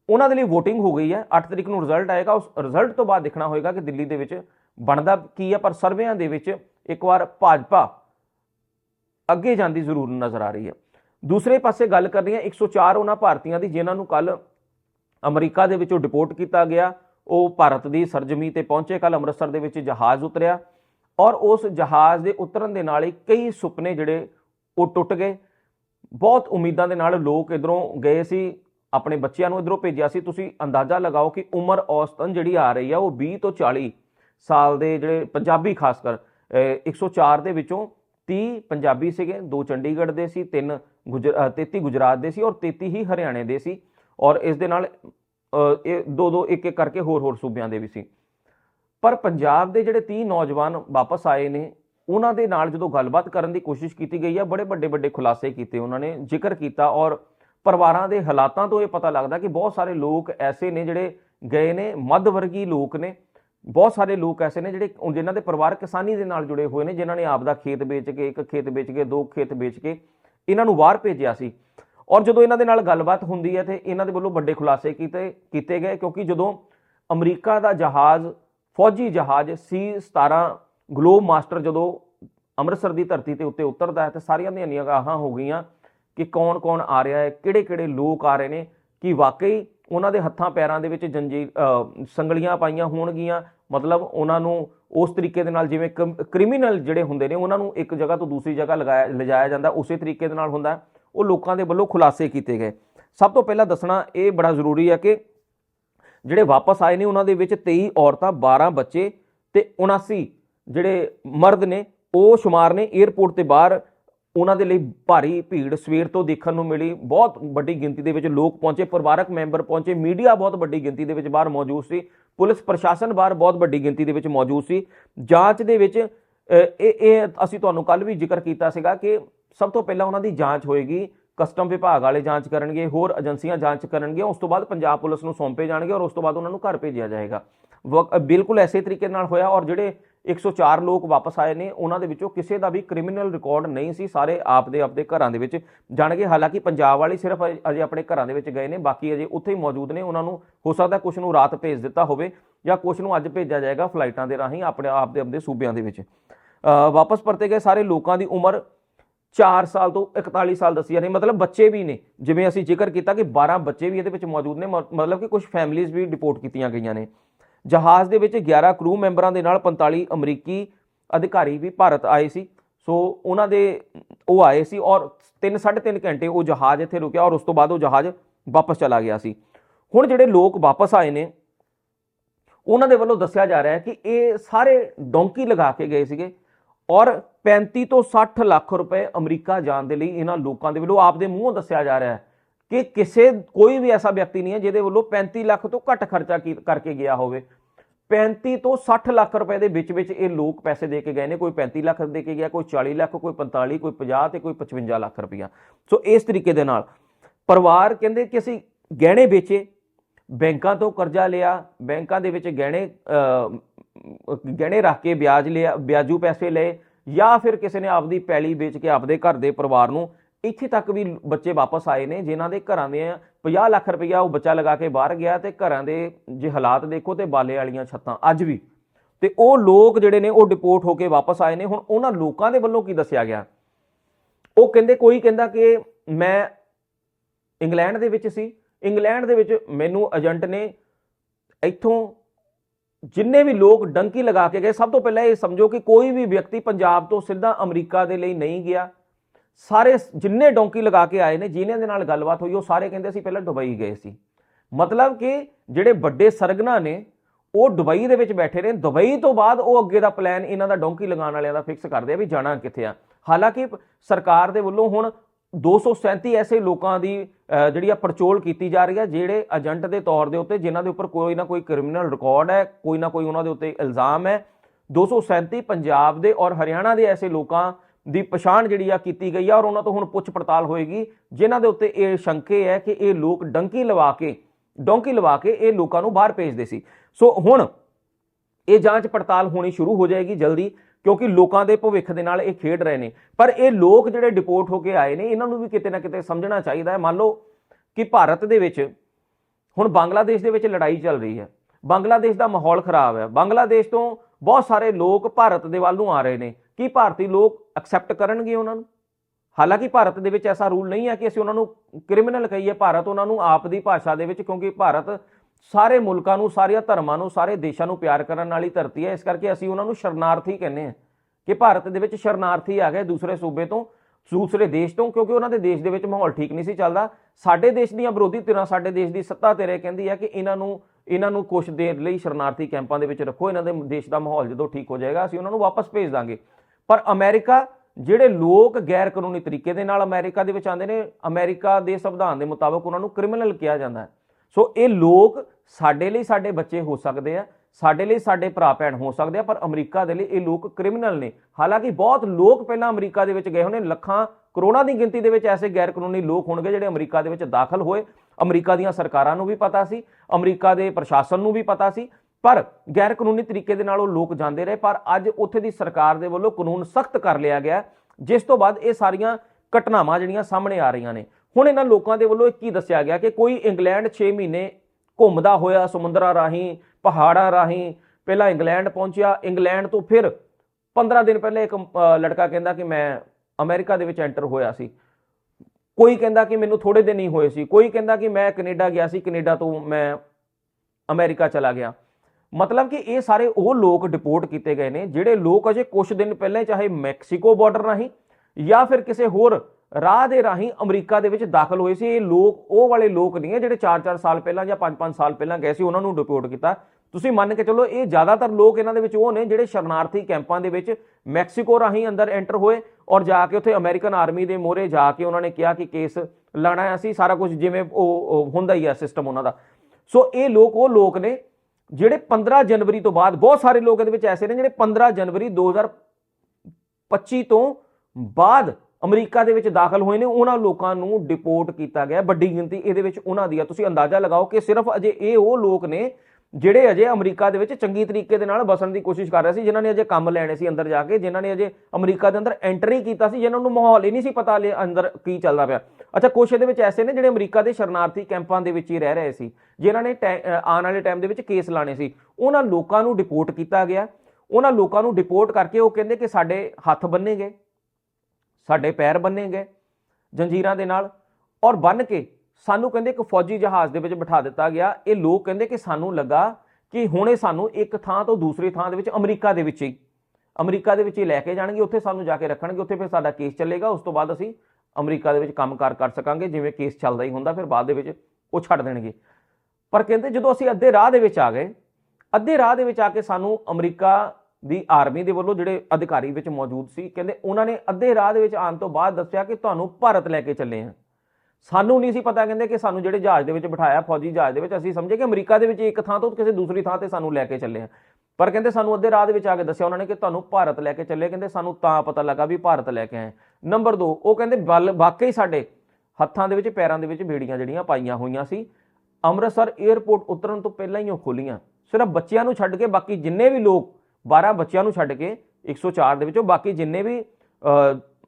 ਉਹਨਾਂ ਦੇ ਲਈ VOTING ਹੋ ਗਈ ਹੈ। 8 ਤਰੀਕ ਨੂੰ ਰਿਜ਼ਲਟ ਆਏਗਾ। ਉਸ ਰਿਜ਼ਲਟ ਤੋਂ ਬਾਅਦ ਦੇਖਣਾ ਹੋਏਗਾ ਕਿ ਦਿੱਲੀ ਦੇ ਵਿੱਚ ਬਣਦਾ ਕੀ ਹੈ ਪਰ ਸਰਵੇਆਂ ਦੇ ਵਿੱਚ ਇੱਕ ਵਾਰ ਭਾਜਪਾ ਅੱਗੇ ਜਾਂਦੀ ਜ਼ਰੂਰ ਨਜ਼ਰ ਆ ਰਹੀ ਹੈ। ਦੂਸਰੇ ਪਾਸੇ ਗੱਲ ਕਰਨੀ ਹੈ 104 ਉਹਨਾਂ ਭਾਰਤੀਆਂ ਦੀ ਜਿਨ੍ਹਾਂ ਨੂੰ ਕੱਲ ਅਮਰੀਕਾ ਦੇ ਵਿੱਚੋਂ ਡਿਪੋਰਟ ਕੀਤਾ ਗਿਆ, ਉਹ ਭਾਰਤ ਦੀ ਸਰਜਮੀ ਤੇ ਪਹੁੰਚੇ ਕੱਲ ਅੰਮ੍ਰਿਤਸਰ ਦੇ ਵਿੱਚ ਜਹਾਜ਼ ਉਤਰਿਆ ਔਰ ਉਸ ਜਹਾਜ਼ ਦੇ ਉਤਰਨ ਦੇ ਨਾਲ ਹੀ ਕਈ ਸੁਪਨੇ ਜਿਹੜੇ ਉਹ ਟੁੱਟ ਗਏ। ਬਹੁਤ ਉਮੀਦਾਂ ਦੇ ਨਾਲ ਲੋਕ ਇਧਰੋਂ ਗਏ ਸੀ, ਆਪਣੇ ਬੱਚਿਆਂ ਨੂੰ ਇਧਰੋਂ ਭੇਜਿਆ ਸੀ। ਤੁਸੀਂ ਅੰਦਾਜ਼ਾ ਲਗਾਓ ਕਿ ਉਮਰ ਔਸਤਨ ਜਿਹੜੀ ਆ ਰਹੀ ਆ, ਉਹ 20 ਤੋਂ 40 ਸਾਲ ਦੇ ਜਿਹੜੇ ਪੰਜਾਬੀ ਖਾਸ ਕਰ ਅਹ 104 ਦੇ ਵਿੱਚੋਂ 30 ਪੰਜਾਬੀ ਸੀਗੇ, ਦੋ ਚੰਡੀਗੜ੍ਹ ਦੇ ਸੀ, ਤਿੰਨ ਗੁਜਰ- ਅਹ 33 ਗੁਜਰਾਤ ਦੇ ਸੀ ਔਰ 33 ਹੀ ਹਰਿਆਣੇ ਦੇ ਸੀ। ਔਰ ਇਸ ਦੇ ਨਾਲ ਇਹ ਦੋ ਦੋ ਇੱਕ ਇੱਕ ਕਰਕੇ ਹੋਰ ਹੋਰ ਸੂਬਿਆਂ ਦੇ ਵੀ ਸੀ। ਪਰ ਪੰਜਾਬ ਦੇ ਜਿਹੜੇ 30 ਨੌਜਵਾਨ ਵਾਪਸ ਆਏ ਨੇ, ਉਹਨਾਂ ਦੇ ਨਾਲ ਜਦੋਂ ਗੱਲਬਾਤ ਕਰਨ ਦੀ ਕੋਸ਼ਿਸ਼ ਕੀਤੀ ਗਈ ਹੈ ਬੜੇ ਵੱਡੇ ਵੱਡੇ ਖੁਲਾਸੇ ਕੀਤੇ ਉਹਨਾਂ ਨੇ, ਜ਼ਿਕਰ ਕੀਤਾ ਔਰ ਪਰਿਵਾਰਾਂ ਦੇ ਹਾਲਾਤਾਂ ਤੋਂ ਇਹ ਪਤਾ ਲੱਗਦਾ ਕਿ ਬਹੁਤ ਸਾਰੇ ਲੋਕ ਐਸੇ ਨੇ ਜਿਹੜੇ ਗਏ ਨੇ, ਮੱਧ ਵਰਗੀ ਲੋਕ ਨੇ। ਬਹੁਤ ਸਾਰੇ ਲੋਕ ਐਸੇ ਨੇ ਜਿਹੜੇ ਜਿਨ੍ਹਾਂ ਦੇ ਪਰਿਵਾਰ ਕਿਸਾਨੀ ਦੇ ਨਾਲ ਜੁੜੇ ਹੋਏ ਨੇ, ਜਿਨ੍ਹਾਂ ਨੇ ਆਪ ਦਾ ਖੇਤ ਵੇਚ ਕੇ, ਇੱਕ ਖੇਤ ਵੇਚ ਕੇ, ਦੋ ਖੇਤ ਵੇਚ ਕੇ, ਇਹਨਾਂ ਨੂੰ ਬਾਹਰ ਭੇਜਿਆ ਸੀ। ਔਰ ਜਦੋਂ ਇਹਨਾਂ ਦੇ ਨਾਲ ਗੱਲਬਾਤ ਹੁੰਦੀ ਹੈ ਤੇ ਇਹਨਾਂ ਦੇ ਵੱਲੋਂ ਵੱਡੇ ਖੁਲਾਸੇ ਕੀਤੇ ਕੀਤੇ ਗਏ, ਕਿਉਂਕਿ ਜਦੋਂ ਅਮਰੀਕਾ ਦਾ ਜਹਾਜ਼, ਫੌਜੀ ਜਹਾਜ਼ C17 ਗਲੋਬ ਮਾਸਟਰ ਜਦੋਂ ਅੰਮ੍ਰਿਤਸਰ ਦੀ ਧਰਤੀ ਤੇ ਉੱਤੇ ਉਤਰਦਾ ਹੈ ਤੇ ਸਾਰੀਆਂ ਦੀਆਂ ਨਿਗਾਹਾਂ ਹੋ ਗਈਆਂ ਕਿ ਕੌਣ-ਕੌਣ ਆ ਰਿਹਾ ਹੈ, ਕਿਹੜੇ-ਕਿਹੜੇ ਲੋਕ ਆ ਰਹੇ ਨੇ, ਕਿ ਵਾਕਈ ਉਹਨਾਂ ਦੇ ਹੱਥਾਂ ਪੈਰਾਂ ਦੇ ਵਿੱਚ ਜੰਜੀਰ ਸੰਗਲੀਆਂ ਪਾਈਆਂ ਹੋਣਗੀਆਂ, ਮਤਲਬ ਉਹਨਾਂ ਨੂੰ ਉਸ ਤਰੀਕੇ ਦੇ ਨਾਲ ਜਿਵੇਂ ਕ੍ਰਿਮੀਨਲ ਜਿਹੜੇ ਹੁੰਦੇ ਨੇ, ਉਹਨਾਂ ਨੂੰ ਇੱਕ ਜਗ੍ਹਾ ਤੋਂ ਦੂਸਰੀ ਜਗ੍ਹਾ ਲਗਾਇਆ, ਲਿਜਾਇਆ ਜਾਂਦਾ, ਉਸੇ ਤਰੀਕੇ ਦੇ ਨਾਲ ਹੁੰਦਾ ਉਹ ਲੋਕਾਂ ਦੇ ਵੱਲੋਂ ਖੁਲਾਸੇ ਕੀਤੇ ਗਏ। ਸਭ ਤੋਂ ਪਹਿਲਾਂ ਦੱਸਣਾ ਇਹ ਬੜਾ ਜ਼ਰੂਰੀ ਹੈ ਕਿ ਜਿਹੜੇ ਵਾਪਸ ਆਏ ਨੇ, ਉਹਨਾਂ ਦੇ ਵਿੱਚ 23 ਔਰਤਾਂ 12 ਬੱਚੇ ਤੇ 79 ਜਿਹੜੇ ਮਰਦ ਨੇ, ਉਹ ਸ਼ੁਮਾਰ ਨੇ। 에ਅਰਪੋਰਟ ਤੇ ਬਾਹਰ ਉਹਨਾਂ ਦੇ ਲਈ ਭਾਰੀ ਭੀੜ ਸਵੇਰ ਤੋਂ ਦੇਖਣ ਨੂੰ ਮਿਲੀ। ਬਹੁਤ ਵੱਡੀ ਗਿਣਤੀ ਦੇ ਵਿੱਚ ਲੋਕ ਪਹੁੰਚੇ, ਪਰਿਵਾਰਕ ਮੈਂਬਰ ਪਹੁੰਚੇ। ਮੀਡੀਆ ਬਹੁਤ ਵੱਡੀ ਗਿਣਤੀ ਦੇ ਵਿੱਚ ਬਾਹਰ ਮੌਜੂਦ ਸੀ। ਪੁਲਿਸ ਪ੍ਰਸ਼ਾਸਨ ਬਾਹਰ ਬਹੁਤ ਵੱਡੀ ਗਿਣਤੀ ਦੇ ਵਿੱਚ ਮੌਜੂਦ ਸੀ। ਜਾਂਚ ਦੇ ਵਿੱਚ ਇਹ ਇਹ ਅਸੀਂ ਤੁਹਾਨੂੰ ਕੱਲ ਵੀ ਜ਼ਿਕਰ ਕੀਤਾ ਸੀਗਾ ਕਿ ਸਭ ਤੋਂ ਪਹਿਲਾਂ ਉਹਨਾਂ ਦੀ ਜਾਂਚ ਹੋਏਗੀ, ਕਸਟਮ ਵਿਭਾਗ ਵਾਲੇ ਜਾਂਚ ਕਰਨਗੇ, ਹੋਰ ਏਜੰਸੀਆਂ ਜਾਂਚ ਕਰਨਗੀਆਂ, ਉਸ ਤੋਂ ਬਾਅਦ ਪੰਜਾਬ ਪੁਲਿਸ ਨੂੰ ਸੌਂਪੇ ਜਾਣਗੇ ਔਰ ਉਸ ਤੋਂ ਬਾਅਦ ਉਹਨਾਂ ਨੂੰ ਘਰ ਭੇਜਿਆ ਜਾਏਗਾ। ਵਕ- ਬਿਲਕੁਲ ਐਸੇ ਤਰੀਕੇ ਨਾਲ ਹੋਇਆ ਔਰ ਜਿਹੜੇ 104 ਲੋਕ ਵਾਪਸ ਆਏ ਨੇ, ਉਹਨਾਂ ਦੇ ਵਿੱਚੋਂ ਕਿਸੇ ਦਾ ਵੀ ਕ੍ਰਿਮੀਨਲ ਰਿਕਾਰਡ ਨਹੀਂ ਸੀ, ਸਾਰੇ ਆਪਦੇ ਆਪਦੇ ਘਰਾਂ ਦੇ ਵਿੱਚ ਜਾਣਗੇ। ਹਾਲਾਂਕਿ ਪੰਜਾਬ ਵਾਲੇ ਸਿਰਫ ਅਜੇ- ਆਪਣੇ ਘਰਾਂ ਦੇ ਵਿੱਚ ਗਏ ਨੇ, ਬਾਕੀ ਅਜੇ ਉੱਥੇ ਹੀ ਮੌਜੂਦ ਨੇ, ਉਹਨਾਂ ਨੂੰ ਹੋ ਸਕਦਾ ਕੁਝ ਨੂੰ ਰਾਤ ਭੇਜ ਦਿੱਤਾ ਹੋਵੇ ਜਾਂ ਕੁਝ ਨੂੰ ਅੱਜ ਭੇਜਿਆ ਜਾਏਗਾ ਫਲਾਈਟਾਂ ਦੇ ਰਾਹੀਂ ਆਪਣੇ ਆਪ ਦੇ ਆਪਦੇ ਸੂਬਿਆਂ ਦੇ ਵਿੱਚ। ਵਾਪਸ ਪਰਤੇ ਗਏ ਸਾਰੇ ਲੋਕਾਂ ਦੀ ਉਮਰ 4 ਸਾਲ ਤੋਂ 41 ਸਾਲ ਦੱਸੀ ਜਾ ਰਹੀ ਮਤਲਬ ਬੱਚੇ ਵੀ ਨੇ। ਜਿਵੇਂ ਅਸੀਂ ਜ਼ਿਕਰ ਕੀਤਾ ਕਿ 12 ਬੱਚੇ ਵੀ ਇਹਦੇ ਵਿੱਚ ਮੌਜੂਦ ਨੇ, ਮ- ਮਤਲਬ ਕਿ ਕੁਝ ਫੈਮਿਲੀਆਂ ਵੀ ਡਿਪੋਰਟ ਕੀਤੀਆਂ ਗਈਆਂ ਨੇ। ਜਹਾਜ਼ ਦੇ ਵਿੱਚ 11 ਕਰੂ ਮੈਂਬਰਾਂ ਦੇ ਨਾਲ 45 ਅਮਰੀਕੀ ਅਧਿਕਾਰੀ ਵੀ ਭਾਰਤ ਆਏ ਸੀ। ਸੋ ਉਹਨਾਂ ਦੇ, ਉਹ ਆਏ ਸੀ ਔਰ 3 3.5 ਘੰਟੇ ਉਹ ਜਹਾਜ਼ ਇੱਥੇ ਰੁਕਿਆ ਔਰ ਉਸ ਤੋਂ ਬਾਅਦ ਉਹ ਜਹਾਜ਼ ਵਾਪਸ ਚਲਾ ਗਿਆ ਸੀ। ਹੁਣ ਜਿਹੜੇ ਲੋਕ ਵਾਪਸ ਆਏ ਨੇ, ਉਹਨਾਂ ਦੇ ਵੱਲੋਂ ਦੱਸਿਆ ਜਾ ਰਿਹਾ ਹੈ ਕਿ ਇਹ ਸਾਰੇ ਡੋਂਕੀ ਲਗਾ ਕੇ ਗਏ ਸੀਗੇ। ਔਰ 35 ਤੋਂ 60 ਲੱਖ ਰੁਪਏ ਅਮਰੀਕਾ ਜਾਣ ਦੇ ਲਈ ਇਹਨਾਂ ਲੋਕਾਂ ਦੇ ਵੱਲੋਂ ਆਪਦੇ ਮੂੰਹੋਂ ਦੱਸਿਆ ਜਾ ਰਿਹਾ ਹੈ ਕਿ ਕਿਸੇ, ਕੋਈ ਵੀ ਐਸਾ ਵਿਅਕਤੀ ਨਹੀਂ ਹੈ ਜਿਹਦੇ ਵੱਲੋਂ 35 ਲੱਖ ਤੋਂ ਘੱਟ ਖਰਚਾ ਕੀ- ਕਰਕੇ ਗਿਆ ਹੋਵੇ। 35 ਤੋਂ 60 ਲੱਖ ਰੁਪਏ ਦੇ ਵਿੱਚ ਵਿੱਚ ਇਹ ਲੋਕ ਪੈਸੇ ਦੇ ਕੇ ਗਏ ਨੇ, ਕੋਈ 35 ਲੱਖ ਦੇ ਕੇ ਗਿਆ, ਕੋਈ 40 ਲੱਖ, ਕੋਈ 45 ਕੋਈ 50 ਤੇ ਕੋਈ 55 ਲੱਖ ਰੁਪਇਆ ਸੋ ਇਸ ਤਰੀਕੇ ਦੇ ਨਾਲ ਪਰਿਵਾਰ ਕਹਿੰਦੇ ਕਿ ਅਸੀਂ ਗਹਿਣੇ ਵੇਚੇ, ਬੈਂਕਾਂ ਤੋਂ ਕਰਜ਼ਾ ਲਿਆ, ਬੈਂਕਾਂ ਦੇ ਵਿੱਚ ਗਹਿਣੇ ਗਹਿਣੇ ਰੱਖ ਕੇ ਵਿਆਜ ਲਿਆ, ਵਿਆਜੂ ਪੈਸੇ ਲਏ ਜਾਂ ਫਿਰ ਕਿਸੇ ਨੇ ਆਪਦੀ ਪੈਲੀ ਵੇਚ ਕੇ ਆਪਦੇ ਘਰ ਦੇ ਪਰਿਵਾਰ ਨੂੰ ਇੱਥੇ ਤੱਕ ਵੀ ਬੱਚੇ ਵਾਪਸ ਆਏ ਨੇ, ਜਿਨ੍ਹਾਂ ਦੇ ਘਰਾਂ ਦੇ 50 ਲੱਖ ਰੁਪਇਆ ਉਹ ਬੱਚਾ ਲਗਾ ਕੇ ਬਾਹਰ ਗਿਆ ਤੇ ਘਰਾਂ ਦੇ ਜੇ ਹਾਲਾਤ ਦੇਖੋ ਤੇ ਬਾਲੇ ਵਾਲੀਆਂ ਛੱਤਾਂ ਅੱਜ ਵੀ। ਤੇ ਉਹ ਲੋਕ ਜਿਹੜੇ ਨੇ ਉਹ ਡਿਪੋਰਟ ਹੋ ਕੇ ਵਾਪਸ ਆਏ ਨੇ। ਹੁਣ ਉਹਨਾਂ ਲੋਕਾਂ ਦੇ ਵੱਲੋਂ ਕੀ ਦੱਸਿਆ ਗਿਆ? ਉਹ ਕਹਿੰਦੇ, ਕੋਈ ਕਹਿੰਦਾ ਕਿ ਮੈਂ ਇੰਗਲੈਂਡ ਦੇ ਵਿੱਚ ਸੀ। ਇੰਗਲੈਂਡ ਦੇ ਵਿੱਚ ਮੈਨੂੰ ਏਜੰਟ ਨੇ ਇੱਥੋਂ ਜਿੰਨੇ ਵੀ ਲੋਕ ਡੰਕੀ ਲਗਾ ਕੇ ਗਏ, ਸਭ ਤੋਂ ਪਹਿਲਾਂ ਇਹ ਸਮਝੋ ਕਿ ਕੋਈ ਵੀ ਵਿਅਕਤੀ ਪੰਜਾਬ ਤੋਂ ਸਿੱਧਾ ਅਮਰੀਕਾ ਦੇ ਲਈ ਨਹੀਂ ਗਿਆ। ਸਾਰੇ ਜਿੰਨੇ ਡੋਂਕੀ ਲਗਾ ਕੇ ਆਏ ਨੇ, ਜਿਨ੍ਹਾਂ ਦੇ ਨਾਲ ਗੱਲਬਾਤ ਹੋਈ, ਉਹ ਸਾਰੇ ਕਹਿੰਦੇ ਸੀ ਪਹਿਲਾਂ ਦੁਬਈ ਗਏ ਸੀ। ਮਤਲਬ ਕਿ ਜਿਹੜੇ ਵੱਡੇ ਸਰਗਨਾ ਨੇ, ਉਹ ਦੁਬਈ ਦੇ ਵਿੱਚ ਬੈਠੇ ਨੇ। ਦੁਬਈ ਤੋਂ ਬਾਅਦ ਉਹ ਅੱਗੇ ਦਾ ਪਲਾਨ ਇਹਨਾਂ ਦਾ ਡੋਂਕੀ ਲਗਾਉਣ ਵਾਲਿਆਂ ਦਾ ਫਿਕਸ ਕਰਦੇ ਆ ਵੀ ਜਾਣਾ ਕਿੱਥੇ ਆ। ਹਾਲਾਂਕਿ ਸਰਕਾਰ ਦੇ ਵੱਲੋਂ ਹੁਣ 237 ਐਸੇ ਲੋਕਾਂ ਦੀ ਜਿਹੜੀ ਆ ਪੜਚੋਲ ਕੀਤੀ ਜਾ ਰਹੀ ਹੈ ਜਿਹੜੇ ਏਜੰਟ ਦੇ ਤੌਰ ਦੇ ਉੱਤੇ, ਜਿਨ੍ਹਾਂ ਦੇ ਉੱਪਰ ਕੋਈ ਨਾ ਕੋਈ ਕ੍ਰਿਮੀਨਲ ਰਿਕਾਰਡ ਹੈ, ਕੋਈ ਨਾ ਕੋਈ ਉਹਨਾਂ ਦੇ ਉੱਤੇ ਇਲਜ਼ਾਮ ਹੈ 237 ਪੰਜਾਬ ਦੇ ਔਰ ਹਰਿਆਣਾ ਦੇ ਐਸੇ ਲੋਕਾਂ ਦੀ ਪਛਾਣ ਜਿਹੜੀ ਆ ਕੀਤੀ ਗਈ ਆ, ਔਰ ਉਹਨਾਂ ਤੋਂ ਹੁਣ ਪੁੱਛ ਪੜਤਾਲ ਹੋਏਗੀ, ਜਿਨ੍ਹਾਂ ਦੇ ਉੱਤੇ ਇਹ ਸ਼ੰਕੇ ਹੈ ਕਿ ਇਹ ਲੋਕ ਡੰਕੀ ਲਵਾ ਕੇ, ਡੌਂਕੀ ਲਵਾ ਕੇ ਇਹ ਲੋਕਾਂ ਨੂੰ ਬਾਹਰ ਭੇਜਦੇ ਸੀ। ਸੋ ਹੁਣ ਇਹ ਜਾਂਚ ਪੜਤਾਲ ਹੋਣੀ ਸ਼ੁਰੂ ਹੋ ਜਾਏਗੀ ਜਲਦੀ। ਕਿਉਂਕਿ ਲੋਕਾਂ ਦੇ ਭਵਿੱਖ ਦੇ ਨਾਲ ਇਹ ਖੇਡ ਰਹੇ ਨੇ। ਪਰ ਇਹ ਲੋਕ ਜਿਹੜੇ ਡਿਪੋਰਟ ਹੋ ਕੇ ਆਏ ਨੇ, ਇਹਨਾਂ ਨੂੰ ਵੀ ਕਿਤੇ ਨਾ ਕਿਤੇ ਸਮਝਣਾ ਚਾਹੀਦਾ ਹੈ। ਮੰਨ ਲਓ ਕਿ ਭਾਰਤ ਦੇ ਵਿੱਚ ਹੁਣ ਬੰਗਲਾਦੇਸ਼ ਦੇ ਵਿੱਚ ਲੜਾਈ ਚੱਲ ਰਹੀ ਹੈ। ਬੰਗਲਾਦੇਸ਼ ਦਾ ਮਾਹੌਲ ਖਰਾਬ ਹੈ। ਬੰਗਲਾਦੇਸ਼ ਤੋਂ ਬਹੁਤ ਸਾਰੇ ਲੋਕ ਭਾਰਤ ਦੇ ਵੱਲ ਨੂੰ ਆ ਰਹੇ ਨੇ। ਕੀ ਭਾਰਤੀ ਲੋਕ ਐਕਸੈਪਟ ਕਰਨਗੇ ਉਹਨਾਂ ਨੂੰ? ਹਾਲਾਂਕਿ ਭਾਰਤ ਦੇ ਵਿੱਚ ਐਸਾ ਰੂਲ ਨਹੀਂ ਹੈ ਕਿ ਅਸੀਂ ਉਹਨਾਂ ਨੂੰ ਕ੍ਰਿਮੀਨਲ ਕਹੀਏ। ਭਾਰਤ ਉਹਨਾਂ ਨੂੰ ਆਪ ਦੀ ਭਾਸ਼ਾ ਦੇ ਵਿੱਚ, ਕਿਉਂਕਿ ਭਾਰਤ ਸਾਰੇ ਮੁਲਕਾਂ ਨੂੰ, ਸਾਰੀਆਂ ਧਰਮਾਂ ਨੂੰ, ਸਾਰੇ ਦੇਸ਼ਾਂ ਨੂੰ ਪਿਆਰ ਕਰਨ ਵਾਲੀ ਧਰਤੀ ਹੈ। ਇਸ ਕਰਕੇ ਅਸੀਂ ਉਹਨਾਂ ਨੂੰ ਸ਼ਰਨਾਰਥੀ ਕਹਿੰਦੇ ਹਾਂ ਕਿ ਭਾਰਤ ਦੇ ਵਿੱਚ ਸ਼ਰਨਾਰਥੀ ਆ ਗਏ ਦੂਸਰੇ ਸੂਬੇ ਤੋਂ, ਦੂਸਰੇ ਦੇਸ਼ ਤੋਂ, ਕਿਉਂਕਿ ਉਹਨਾਂ ਦੇ ਦੇਸ਼ ਦੇ ਵਿੱਚ ਮਾਹੌਲ ਠੀਕ ਨਹੀਂ ਸੀ ਚੱਲਦਾ। ਸਾਡੇ ਦੇਸ਼ ਦੀਆਂ ਵਿਰੋਧੀ ਧਿਰਾਂ ਸਾਡੇ ਦੇਸ਼ ਦੀ ਸੱਤਾ ਤੇਰੇ ਕਹਿੰਦੀ ਹੈ ਕਿ ਇਹਨਾਂ ਨੂੰ ਇਹਨਾਂ ਨੂੰ ਕੁਝ ਦੇਰ ਲਈ ਸ਼ਰਨਾਰਥੀ ਕੈਂਪਾਂ ਦੇ ਵਿੱਚ ਰੱਖੋ। ਇਹਨਾਂ ਦੇ ਦੇਸ਼ ਦਾ ਮਾਹੌਲ ਜਦੋਂ ਠੀਕ ਹੋ ਜਾਏਗਾ, ਅਸੀਂ ਉਹਨਾਂ ਨੂੰ ਵਾਪਸ ਭੇਜ ਦਾਂਗੇ। ਪਰ ਅਮਰੀਕਾ, ਜਿਹੜੇ ਲੋਕ ਗੈਰ ਕਾਨੂੰਨੀ ਤਰੀਕੇ ਦੇ ਨਾਲ ਅਮਰੀਕਾ ਦੇ ਵਿੱਚ ਆਉਂਦੇ ਨੇ, ਅਮਰੀਕਾ ਦੇ ਸੰਵਿਧਾਨ ਦੇ ਮੁਤਾਬਕ ਉਹਨਾਂ ਨੂੰ ਕ੍ਰਿਮੀਨਲ ਕਿਹਾ ਜਾਂਦਾ ਹੈ। ਸੋ ਇਹ ਲੋਕ ਸਾਡੇ ਲਈ ਸਾਡੇ ਬੱਚੇ ਹੋ ਸਕਦੇ ਆ, ਸਾਡੇ ਲਈ ਸਾਡੇ ਭਰਾ ਭੈਣ ਹੋ ਸਕਦੇ ਆ, ਪਰ ਅਮਰੀਕਾ ਦੇ ਲਈ ਇਹ ਲੋਕ ਕ੍ਰਿਮੀਨਲ ਨੇ। ਹਾਲਾਂਕਿ ਬਹੁਤ ਲੋਕ ਪਹਿਲਾਂ ਅਮਰੀਕਾ ਦੇ ਵਿੱਚ ਗਏ ਹੋਣੇ, ਲੱਖਾਂ ਕਰੋੜਾਂ ਦੀ ਗਿਣਤੀ ਦੇ ਵਿੱਚ ਐਸੇ ਗੈਰ ਕਾਨੂੰਨੀ ਲੋਕ ਹੋਣਗੇ ਜਿਹੜੇ ਅਮਰੀਕਾ ਦੇ ਵਿੱਚ ਦਾਖਲ ਹੋਏ। ਅਮਰੀਕਾ ਦੀਆਂ ਸਰਕਾਰਾਂ ਨੂੰ ਵੀ ਪਤਾ ਸੀ, ਅਮਰੀਕਾ ਦੇ ਪ੍ਰਸ਼ਾਸਨ ਨੂੰ ਵੀ ਪਤਾ ਸੀ, ਪਰ ਗੈਰ ਕਾਨੂੰਨੀ ਤਰੀਕੇ ਦੇ ਨਾਲ ਉਹ ਲੋਕ ਜਾਂਦੇ ਰਹੇ, ਪਰ ਅੱਜ ਉੱਥੇ ਦੀ ਸਰਕਾਰ ਦੇ ਵੱਲੋਂ ਕਾਨੂੰਨ ਸਖਤ ਕਰ ਲਿਆ ਗਿਆ, ਜਿਸ ਤੋਂ ਬਾਅਦ ਇਹ ਸਾਰੀਆਂ ਘਟਨਾਵਾਂ ਜਿਹੜੀਆਂ ਸਾਹਮਣੇ ਆ ਰਹੀਆਂ ਨੇ। ਹੁਣ ਇਹਨਾਂ ਲੋਕਾਂ ਦੇ ਵੱਲੋਂ ਕੀ ਦੱਸਿਆ ਗਿਆ ਕਿ ਕੋਈ ਇੰਗਲੈਂਡ 6 ਮਹੀਨੇ ਘੁੰਮਦਾ ਹੋਇਆ ਸਮੁੰਦਰਾਂ ਰਾਹੀਂ ਪਹਾੜਾਂ ਰਾਹੀਂ ਪਹਿਲਾਂ ਇੰਗਲੈਂਡ ਪਹੁੰਚਿਆ ਇੰਗਲੈਂਡ ਤੋਂ ਫਿਰ 15 ਦਿਨ ਪਹਿਲੇ ਇੱਕ ਅ, ਲੜਕਾ ਕਹਿੰਦਾ ਕਿ ਮੈਂ ਅਮਰੀਕਾ ਦੇ ਵਿੱਚ ਐਂਟਰ ਹੋਇਆ ਸੀ। ਕੋਈ ਕਹਿੰਦਾ ਕਿ ਮੈਨੂੰ ਥੋੜੇ ਦਿਨ ਹੀ ਹੋਏ ਸੀ। ਕੋਈ ਕਹਿੰਦਾ ਕਿ ਮੈਂ ਕੈਨੇਡਾ ਗਿਆ ਸੀ ਕੈਨੇਡਾ ਤੋਂ ਮੈਂ ਅਮਰੀਕਾ ਚਲਾ ਗਿਆ। ਮਤਲਬ ਕਿ ਇਹ ਸਾਰੇ ਉਹ ਲੋਕ ਡਿਪੋਰਟ ਕੀਤੇ ਗਏ ਨੇ ਜਿਹੜੇ ਲੋਕ ਅਜੇ ਕੁਝ ਦਿਨ ਪਹਿਲਾਂ ਚਾਹੇ ਮੈਕਸੀਕੋ ਬਾਰਡਰ ਰਾਹੀਂ ਜਾਂ ਫਿਰ ਕਿਸੇ ਹੋਰ ਰਾਹ ਦੇ ਰਾਹੀਂ ਅਮਰੀਕਾ ਦੇ ਵਿੱਚ ਦਾਖਲ ਹੋਏ ਸੀ। ਇਹ ਲੋਕ, ਉਹ ਵਾਲੇ ਲੋਕ ਨਹੀਂ ਹੈ ਜਿਹੜੇ 4-4 ਸਾਲ ਪਹਿਲਾਂ ਜਾਂ 5-5 ਸਾਲ ਪਹਿਲਾਂ ਗਏ ਸੀ, ਉਹਨਾਂ ਨੂੰ ਡਿਪੋਰਟ ਕੀਤਾ। ਤੁਸੀਂ ਮੰਨ ਕੇ ਚੱਲੋ, ਇਹ ਜ਼ਿਆਦਾਤਰ ਲੋਕ ਇਹਨਾਂ ਦੇ ਵਿੱਚ ਉਹ ਨੇ ਜਿਹੜੇ ਸ਼ਰਨਾਰਥੀ ਕੈਂਪਾਂ ਦੇ ਵਿੱਚ ਮੈਕਸੀਕੋ ਰਾਹੀਂ ਅੰਦਰ ਐਂਟਰ ਹੋਏ ਔਰ ਜਾ ਕੇ ਉੱਥੇ ਅਮਰੀਕਨ ਆਰਮੀ ਦੇ ਮੋਹਰੇ ਜਾ ਕੇ ਉਹਨਾਂ ਨੇ ਕਿਹਾ ਕਿ ਕੇਸ ਲਾਣਾ ਹੈ ਅਸੀਂ, ਸਾਰਾ ਕੁਝ ਜਿਵੇਂ ਉਹ ਉਹ ਹੁੰਦਾ ਹੀ ਹੈ ਸਿਸਟਮ ਉਹਨਾਂ ਦਾ। ਸੋ ਇਹ ਲੋਕ, ਉਹ ਲੋਕ ਨੇ ਜਿਹੜੇ 15 ਜਨਵਰੀ ਤੋਂ ਬਾਅਦ, ਬਹੁਤ ਸਾਰੇ ਲੋਕ ਇਹਦੇ ਵਿੱਚ ਐਸੇ ਨੇ ਜਿਹੜੇ 15 ਜਨਵਰੀ 2025 ਤੋਂ ਬਾਅਦ ਅਮਰੀਕਾ ਦੇ ਵਿੱਚ ਦਾਖਲ ਹੋਏ ਨੇ, ਉਹਨਾਂ ਲੋਕਾਂ ਨੂੰ ਡਿਪੋਰਟ ਕੀਤਾ ਗਿਆ। ਵੱਡੀ ਗਿਣਤੀ ਇਹਦੇ ਵਿੱਚ ਉਹਨਾਂ ਦੀ ਆ। ਤੁਸੀਂ ਅੰਦਾਜ਼ਾ ਲਗਾਓ ਕਿ ਸਿਰਫ ਅਜੇ ਇਹ ਉਹ ਲੋਕ ਨੇ ਜਿਹੜੇ ਅਜੇ ਅਮਰੀਕਾ ਦੇ ਵਿੱਚ ਚੰਗੀ ਤਰੀਕੇ ਦੇ ਨਾਲ ਬਸਣ ਦੀ ਕੋਸ਼ਿਸ਼ ਕਰ ਰਹੇ ਸੀ, ਜਿਨ੍ਹਾਂ ਨੇ ਅਜੇ ਕੰਮ ਲੈਣੇ ਸੀ ਅੰਦਰ ਜਾ ਕੇ, ਜਿਨ੍ਹਾਂ ਨੇ ਅਜੇ ਅਮਰੀਕਾ ਦੇ ਅੰਦਰ ਐਂਟਰੀ ਕੀਤਾ ਸੀ, ਜਿਨ੍ਹਾਂ ਨੂੰ ਮਾਹੌਲ ਹੀ ਨਹੀਂ ਸੀ ਪਤਾ ਲੈ ਅੰਦਰ ਕੀ ਚੱਲਦਾ ਪਿਆ। ਅੱਛਾ, ਕੁਛ ਇਹਦੇ ਵਿੱਚ ਐਸੇ ਨੇ ਜਿਹੜੇ ਅਮਰੀਕਾ ਦੇ ਸ਼ਰਨਾਰਥੀ ਕੈਂਪਾਂ ਦੇ ਵਿੱਚ ਹੀ ਰਹਿ ਰਹੇ ਸੀ, ਜਿਨ੍ਹਾਂ ਨੇ ਟੈ- ਆਉਣ ਵਾਲੇ ਟਾਈਮ ਦੇ ਵਿੱਚ ਕੇਸ ਲਾਣੇ ਸੀ। ਉਹਨਾਂ ਲੋਕਾਂ ਨੂੰ ਡਿਪੋਰਟ ਕੀਤਾ ਗਿਆ। ਉਹਨਾਂ ਲੋਕਾਂ ਨੂੰ ਡਿਪੋਰਟ ਕਰਕੇ ਉਹ ਕਹਿੰਦੇ ਕਿ ਸਾਡੇ ਹੱਥ ਬੰਨੇ ਗਏ। ਸਾਡੇ ਪੈਰ ਬੰਨੇ ਗਏ ਜੰਜੀਰਾਂ ਦੇ ਨਾਲ। ਔਰ ਬੰਨ ਕੇ ਸਾਨੂੰ ਕਹਿੰਦੇ ਇੱਕ ਫੌਜੀ ਜਹਾਜ਼ ਦੇ ਵਿੱਚ ਬਿਠਾ ਦਿੱਤਾ ਗਿਆ। ਇਹ ਲੋਕ ਕਹਿੰਦੇ ਕਿ ਸਾਨੂੰ ਲੱਗਾ ਕਿ ਹੁਣੇ ਸਾਨੂੰ ਇੱਕ ਥਾਂ ਤੋਂ ਦੂਸਰੀ ਥਾਂ ਦੇ ਵਿੱਚ ਅਮਰੀਕਾ ਦੇ ਵਿੱਚ ਹੀ, ਅਮਰੀਕਾ ਦੇ ਵਿੱਚ ਹੀ ਲੈ ਕੇ ਜਾਣਗੇ। ਉੱਥੇ ਸਾਨੂੰ ਜਾ ਕੇ ਰੱਖਣਗੇ। ਉੱਥੇ ਫਿਰ ਸਾਡਾ ਕੇਸ ਚੱਲੇਗਾ। ਉਸ ਤੋਂ ਬਾਅਦ ਅਸੀਂ ਅਮਰੀਕਾ ਦੇ ਵਿੱਚ ਕੰਮਕਾਰ ਕਰ ਸਕਾਂਗੇ। ਜਿਵੇਂ ਕੇਸ ਚੱਲਦਾ ਹੀ ਹੁੰਦਾ, ਫਿਰ ਬਾਅਦ ਦੇ ਵਿੱਚ ਉਹ ਛੱਡ ਦੇਣਗੇ। ਪਰ ਕਹਿੰਦੇ ਜਦੋਂ ਅਸੀਂ ਅੱਧੇ ਰਾਹ ਦੇ ਵਿੱਚ ਆ ਗਏ, ਅੱਧੇ ਰਾਹ ਦੇ ਵਿੱਚ ਆ ਕੇ ਸਾਨੂੰ ਅਮਰੀਕਾ ਦੀ ਆਰਮੀ ਦੇ ਵੱਲੋਂ ਜਿਹੜੇ ਅਧਿਕਾਰੀ ਵਿੱਚ ਮੌਜੂਦ ਸੀ, ਕਹਿੰਦੇ ਉਹਨਾਂ ਨੇ ਅੱਧੇ ਰਾਹ ਦੇ ਵਿੱਚ ਆਉਣ ਤੋਂ ਬਾਅਦ ਦੱਸਿਆ ਕਿ ਤੁਹਾਨੂੰ ਭਾਰਤ ਲੈ ਕੇ ਚੱਲੇ ਆ ਸਾਨੂੰ ਨਹੀਂ ਸੀ ਪਤਾ, ਕਹਿੰਦੇ ਕਿ ਸਾਨੂੰ ਜਿਹੜੇ ਜਹਾਜ਼ ਦੇ ਵਿੱਚ ਬਿਠਾਇਆ, ਫੌਜੀ ਜਹਾਜ਼ ਦੇ ਵਿੱਚ, ਅਸੀਂ ਸਮਝੇ ਕਿ ਅਮਰੀਕਾ ਦੇ ਵਿੱਚ ਇੱਕ ਥਾਂ ਤੋਂ ਕਿਸੇ ਦੂਸਰੀ ਥਾਂ ਤੇ ਸਾਨੂੰ ਲੈ ਕੇ ਚੱਲੇ ਆ ਪਰ ਕਹਿੰਦੇ ਸਾਨੂੰ ਅੱਧੇ ਰਾਹ ਦੇ ਵਿੱਚ ਆ ਕੇ ਦੱਸਿਆ ਉਹਨਾਂ ਨੇ ਕਿ ਤੁਹਾਨੂੰ ਭਾਰਤ ਲੈ ਕੇ ਚੱਲੇ, ਕਹਿੰਦੇ ਸਾਨੂੰ ਤਾਂ ਪਤਾ ਲੱਗਾ ਵੀ ਭਾਰਤ ਲੈ ਕੇ ਆਏ ਨੰਬਰ 2 ਉਹ ਕਹਿੰਦੇ ਵੱਲ, ਵਾਕਈ ਸਾਡੇ ਹੱਥਾਂ ਦੇ ਵਿੱਚ, ਪੈਰਾਂ ਦੇ ਵਿੱਚ ਬੇੜੀਆਂ ਜਿਹੜੀਆਂ ਪਾਈਆਂ ਹੋਈਆਂ ਸੀ, ਅੰਮ੍ਰਿਤਸਰ 에ਅਰਪੋਰਟ ਉਤਰਨ ਤੋਂ ਪਹਿਲਾਂ ਹੀ ਉਹ ਖੋਲੀਆਂ। ਸਿਰਫ ਬੱਚਿਆਂ ਨੂੰ ਛੱਡ ਕੇ ਬਾਕੀ ਜਿੰਨੇ ਵੀ ਲੋਕ 12 ਬੱਚਿਆਂ ਨੂੰ ਛੱਡ ਕੇ 104 ਦੇ ਵਿੱਚੋਂ ਬਾਕੀ ਜਿੰਨੇ ਵੀ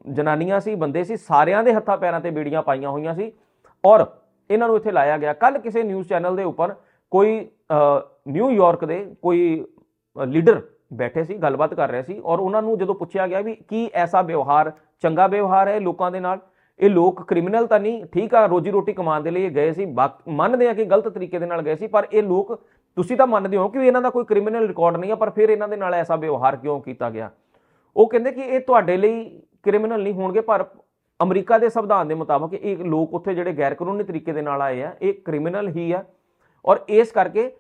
ਜਨਾਨੀਆਂ ਸੀ ਬੰਦੇ ਸੀ ਸਾਰਿਆਂ ਦੇ ਹੱਥਾਂ ਪੈਰਾਂ ਤੇ ਬੇੜੀਆਂ ਪਾਈਆਂ ਹੋਈਆਂ ਸੀ। ਔਰ ਇਹਨਾਂ ਨੂੰ ਇੱਥੇ ਲਾਇਆ ਗਿਆ। ਕੱਲ ਕਿਸੇ ਨਿਊਜ਼ ਚੈਨਲ ਦੇ ਉੱਪਰ ਕੋਈ ਅ, ਨਿਊਯਾਰਕ ਦੇ ਕੋਈ ਲੀਡਰ ਬੈਠੇ ਸੀ ਗੱਲਬਾਤ ਕਰ ਰਹੇ ਸੀ। ਔਰ ਉਹਨਾਂ ਨੂੰ ਜਦੋਂ ਪੁੱਛਿਆ ਗਿਆ ਵੀ ਕੀ ਐਸਾ ਵਿਵਹਾਰ ਚੰਗਾ ਵਿਵਹਾਰ ਹੈ ਲੋਕਾਂ ਦੇ ਨਾਲ? ਇਹ ਲੋਕ ਕ੍ਰਿਮੀਨਲ ਤਾਂ ਨਹੀਂ ਠੀਕ ਆ ਰੋਜੀ ਰੋਟੀ ਕਮਾਉਣ ਦੇ ਲਈ ਇਹ ਗਏ ਸੀ ਬਾਕ- ਮੰਨਦੇ ਆ ਕਿ ਗਲਤ ਤਰੀਕੇ ਦੇ ਨਾਲ ਗਏ ਸੀ ਪਰ ਇਹ ਲੋਕ ਤੁਸੀਂ ਤਾਂ ਮੰਨਦੇ ਹੋ ਕਿ ਇਹਨਾਂ ਦਾ ਕੋਈ ਕ੍ਰਿਮੀਨਲ ਰਿਕਾਰਡ ਨਹੀਂ ਆ, ਪਰ ਫਿਰ ਇਹਨਾਂ ਦੇ ਨਾਲ ਐਸਾ ਵਿਵਹਾਰ ਕਿਉਂ ਕੀਤਾ ਗਿਆ? ਉਹ ਕਹਿੰਦੇ ਕਿ ਇਹ ਤੁਹਾਡੇ ਲਈ ਕ੍ਰਿਮੀਨਲ ਨਹੀਂ ਹੋਣਗੇ, ਪਰ ਅਮਰੀਕਾ ਦੇ ਸੰਵਿਧਾਨ ਦੇ ਮੁਤਾਬਕ ਇਹ ਲੋਕ ਉੱਥੇ ਜਿਹੜੇ ਗੈਰ ਕਾਨੂੰਨੀ ਤਰੀਕੇ ਦੇ ਨਾਲ ਆਏ ਆ, ਇਹ ਕ੍ਰਿਮੀਨਲ ਹੀ ਆ। ਔਰ ਇਸ ਕਰਕੇ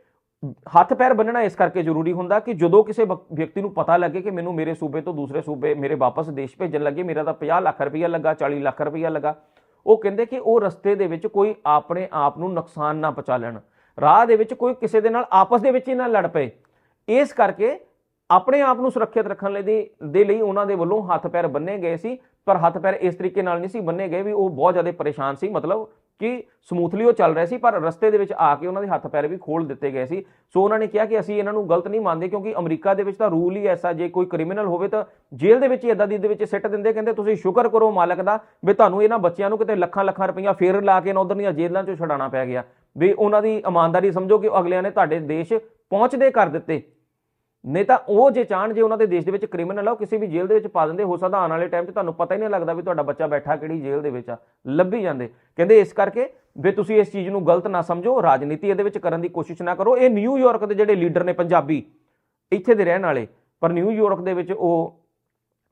ਹੱਥ ਪੈਰ ਬੰਨਣਾ ਇਸ ਕਰਕੇ ਜ਼ਰੂਰੀ ਹੁੰਦਾ ਕਿ ਜਦੋਂ ਕਿਸੇ ਵਿਅਕਤੀ ਨੂੰ ਪਤਾ ਲੱਗੇ ਕਿ ਮੈਨੂੰ ਮੇਰੇ ਸੂਬੇ ਤੋਂ ਦੂਸਰੇ ਸੂਬੇ, ਮੇਰੇ ਵਾਪਸ ਦੇਸ਼ ਭੇਜਣ ਲੱਗੇ, ਮੇਰਾ ਤਾਂ 50 ਲੱਖ ਰੁਪਈਆ ਲੱਗਾ 40 ਲੱਖ ਰੁਪਈਆ ਲੱਗਾ, ਉਹ ਕਹਿੰਦੇ ਕਿ ਉਹ ਰਸਤੇ ਦੇ ਵਿੱਚ ਕੋਈ ਆਪਣੇ ਆਪ ਨੂੰ ਨੁਕਸਾਨ ਨਾ ਪਹੁੰਚਾ ਲੈਣ। ਰਾਹ ਦੇ ਵਿੱਚ ਕੋਈ ਕਿਸੇ ਦੇ ਨਾਲ ਆਪਸ ਦੇ ਵਿੱਚ ਹੀ ਨਾ ਲੜ ਪਏ। ਇਸ ਕਰਕੇ ਆਪਣੇ ਆਪ ਨੂੰ ਸੁਰੱਖਿਅਤ ਰੱਖਣ ਲਈ ਦੇ ਦੇ ਲਈ ਉਹਨਾਂ ਦੇ ਵੱਲੋਂ ਹੱਥ ਪੈਰ ਬੰਨੇ ਗਏ ਸੀ। ਪਰ ਹੱਥ ਪੈਰ ਇਸ ਤਰੀਕੇ ਨਾਲ ਨਹੀਂ ਸੀ ਬੰਨੇ ਗਏ ਵੀ ਉਹ ਬਹੁਤ ਜ਼ਿਆਦਾ ਪਰੇਸ਼ਾਨ ਸੀ। ਮਤਲਬ ਕਿ ਸਮੂਥਲੀ ਉਹ ਚੱਲ ਰਹੇ ਸੀ, ਪਰ ਰਸਤੇ ਦੇ ਵਿੱਚ ਆ ਕੇ ਉਹਨਾਂ ਦੇ ਹੱਥ ਪੈਰ ਵੀ ਖੋਲ ਦਿੱਤੇ ਗਏ ਸੀ। ਸੋ ਉਹਨਾਂ ਨੇ ਕਿਹਾ ਕਿ ਅਸੀਂ ਇਹਨਾਂ ਨੂੰ ਗਲਤ ਨਹੀਂ ਮੰਨਦੇ ਕਿਉਂਕਿ ਅਮਰੀਕਾ ਦੇ ਵਿੱਚ ਤਾਂ ਰੂਲ ਹੀ ਐਸਾ, ਜੇ ਕੋਈ ਕ੍ਰਿਮੀਨਲ ਹੋਵੇ ਤਾਂ ਜੇਲ੍ਹ ਦੇ ਵਿੱਚ ਹੀ ਇਦਾਂ ਦੀ ਦੇ ਵਿੱਚ ਸਿੱਟ ਦਿੰਦੇ। ਕਹਿੰਦੇ, ਤੁਸੀਂ ਸ਼ੁਕਰ ਕਰੋ ਮਾਲਕ ਦਾ ਵੀ ਤੁਹਾਨੂੰ ਇਹਨਾਂ ਬੱਚਿਆਂ ਨੂੰ ਕਿਤੇ ਲੱਖਾਂ ਲੱਖਾਂ ਰੁਪਈਆ ਫੇਰ ਲਾ ਕੇ ਨਾ ਉਧਰ ਦੀਆਂ ਜੇਲ੍ਹਾਂ ਚੋਂ ਛਡਾਣਾ ਪੈ ਗਿਆ। ਵੀ ਉਹਨਾਂ ਦੀ ਇਮਾਨਦਾਰੀ ਸਮਝੋ ਕਿ ਅਗਲਿਆਂ ਨੇ ਤੁਹਾਡੇ ਦੇਸ਼ ਪਹੁੰਚਦੇ ਕਰ ਦਿੱਤੇ। ਨਹੀਂ ਤਾਂ ਉਹ ਜੇ ਚਾਹਣ, ਜੇ ਉਹਨਾਂ ਦੇ ਦੇਸ਼ ਦੇ ਵਿੱਚ ਕ੍ਰਿਮੀਨਲ ਆ, ਉਹ ਕਿਸੇ ਵੀ ਜੇਲ੍ਹ ਦੇ ਵਿੱਚ ਪਾ ਦਿੰਦੇ। ਹੋ ਸਕਦਾ ਆਉਣ ਵਾਲੇ ਟਾਈਮ 'ਚ ਤੁਹਾਨੂੰ ਪਤਾ ਹੀ ਨਹੀਂ ਲੱਗਦਾ ਵੀ ਤੁਹਾਡਾ ਬੱਚਾ ਬੈਠਾ ਕਿਹੜੀ ਜੇਲ੍ਹ ਦੇ ਵਿੱਚ ਆ, ਲੱਭੀ ਜਾਂਦੇ। ਕਹਿੰਦੇ ਇਸ ਕਰਕੇ ਵੀ ਤੁਸੀਂ ਇਸ ਚੀਜ਼ ਨੂੰ ਗਲਤ ਨਾ ਸਮਝੋ, ਰਾਜਨੀਤੀ ਇਹਦੇ ਵਿੱਚ ਕਰਨ ਦੀ ਕੋਸ਼ਿਸ਼ ਨਾ ਕਰੋ। ਇਹ ਨਿਊਯਾਰਕ ਦੇ ਜਿਹੜੇ ਲੀਡਰ ਨੇ ਪੰਜਾਬੀ, ਇੱਥੇ ਦੇ ਰਹਿਣ ਵਾਲੇ, ਪਰ ਨਿਊਯਾਰਕ ਦੇ ਵਿੱਚ ਉਹ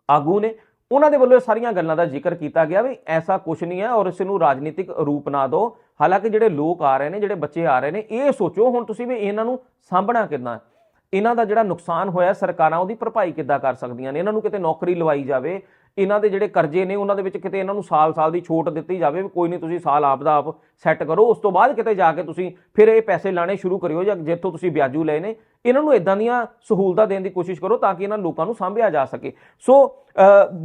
ਆਗੂ ਨੇ। ਉਹਨਾਂ ਦੇ ਵੱਲੋਂ ਇਹ ਸਾਰੀਆਂ ਗੱਲਾਂ ਦਾ ਜ਼ਿਕਰ ਕੀਤਾ ਗਿਆ ਵੀ ਐਸਾ ਕੁਝ ਨਹੀਂ ਹੈ ਔਰ ਇਸ ਨੂੰ ਰਾਜਨੀਤਿਕ ਰੂਪ ਨਾ ਦਿਓ। ਹਾਲਾਂਕਿ ਜਿਹੜੇ ਲੋਕ ਆ ਰਹੇ ਨੇ, ਜਿਹੜੇ ਬੱਚੇ ਆ ਰਹੇ ਨੇ, ਇਹ ਸੋਚੋ ਹੁਣ ਤੁਸੀਂ ਵੀ ਇਹਨਾਂ ਨੂੰ ਸਾਂਭਣਾ ਕਿੱਦਾਂ ਇਹਨਾਂ ਦਾ ਜਿਹੜਾ ਨੁਕਸਾਨ ਹੋਇਆ, ਸਰਕਾਰਾਂ ਉਹਦੀ ਭਰਪਾਈ ਕਿੱਦਾਂ ਕਰ ਸਕਦੀਆਂ ਨੇ? ਇਹਨਾਂ ਨੂੰ ਕਿਤੇ ਨੌਕਰੀ ਲਵਾਈ ਜਾਵੇ, ਇਹਨਾਂ ਦੇ ਜਿਹੜੇ ਕਰਜ਼ੇ ਨੇ, ਉਹਨਾਂ ਦੇ ਵਿੱਚ ਕਿਤੇ ਇਹਨਾਂ ਨੂੰ ਸਾਲ-ਸਾਲ ਦੀ ਛੋਟ ਦਿੱਤੀ ਜਾਵੇ, ਵੀ ਕੋਈ ਨਹੀਂ ਤੁਸੀਂ ਸਾਲ ਆਪ ਦਾ ਆਪ ਸੈੱਟ ਕਰੋ, ਉਸ ਤੋਂ ਬਾਅਦ ਕਿਤੇ ਜਾ ਕੇ ਤੁਸੀਂ ਫਿਰ ਇਹ ਪੈਸੇ ਲਾਣੇ ਸ਼ੁਰੂ ਕਰਿਓ ਜਾਂ ਜਿੱਥੋਂ ਤੁਸੀਂ ਵਿਆਜੂ ਲਏ ਨੇ। ਇਹਨਾਂ ਨੂੰ ਇਦਾਂ ਦੀਆਂ ਸਹੂਲਤਾਂ ਦੇਣ ਦੀ ਕੋਸ਼ਿਸ਼ ਕਰੋ ਤਾਂ ਕਿ ਇਹਨਾਂ ਲੋਕਾਂ ਨੂੰ ਸਾਂਭਿਆ ਜਾ ਸਕੇ। ਸੋ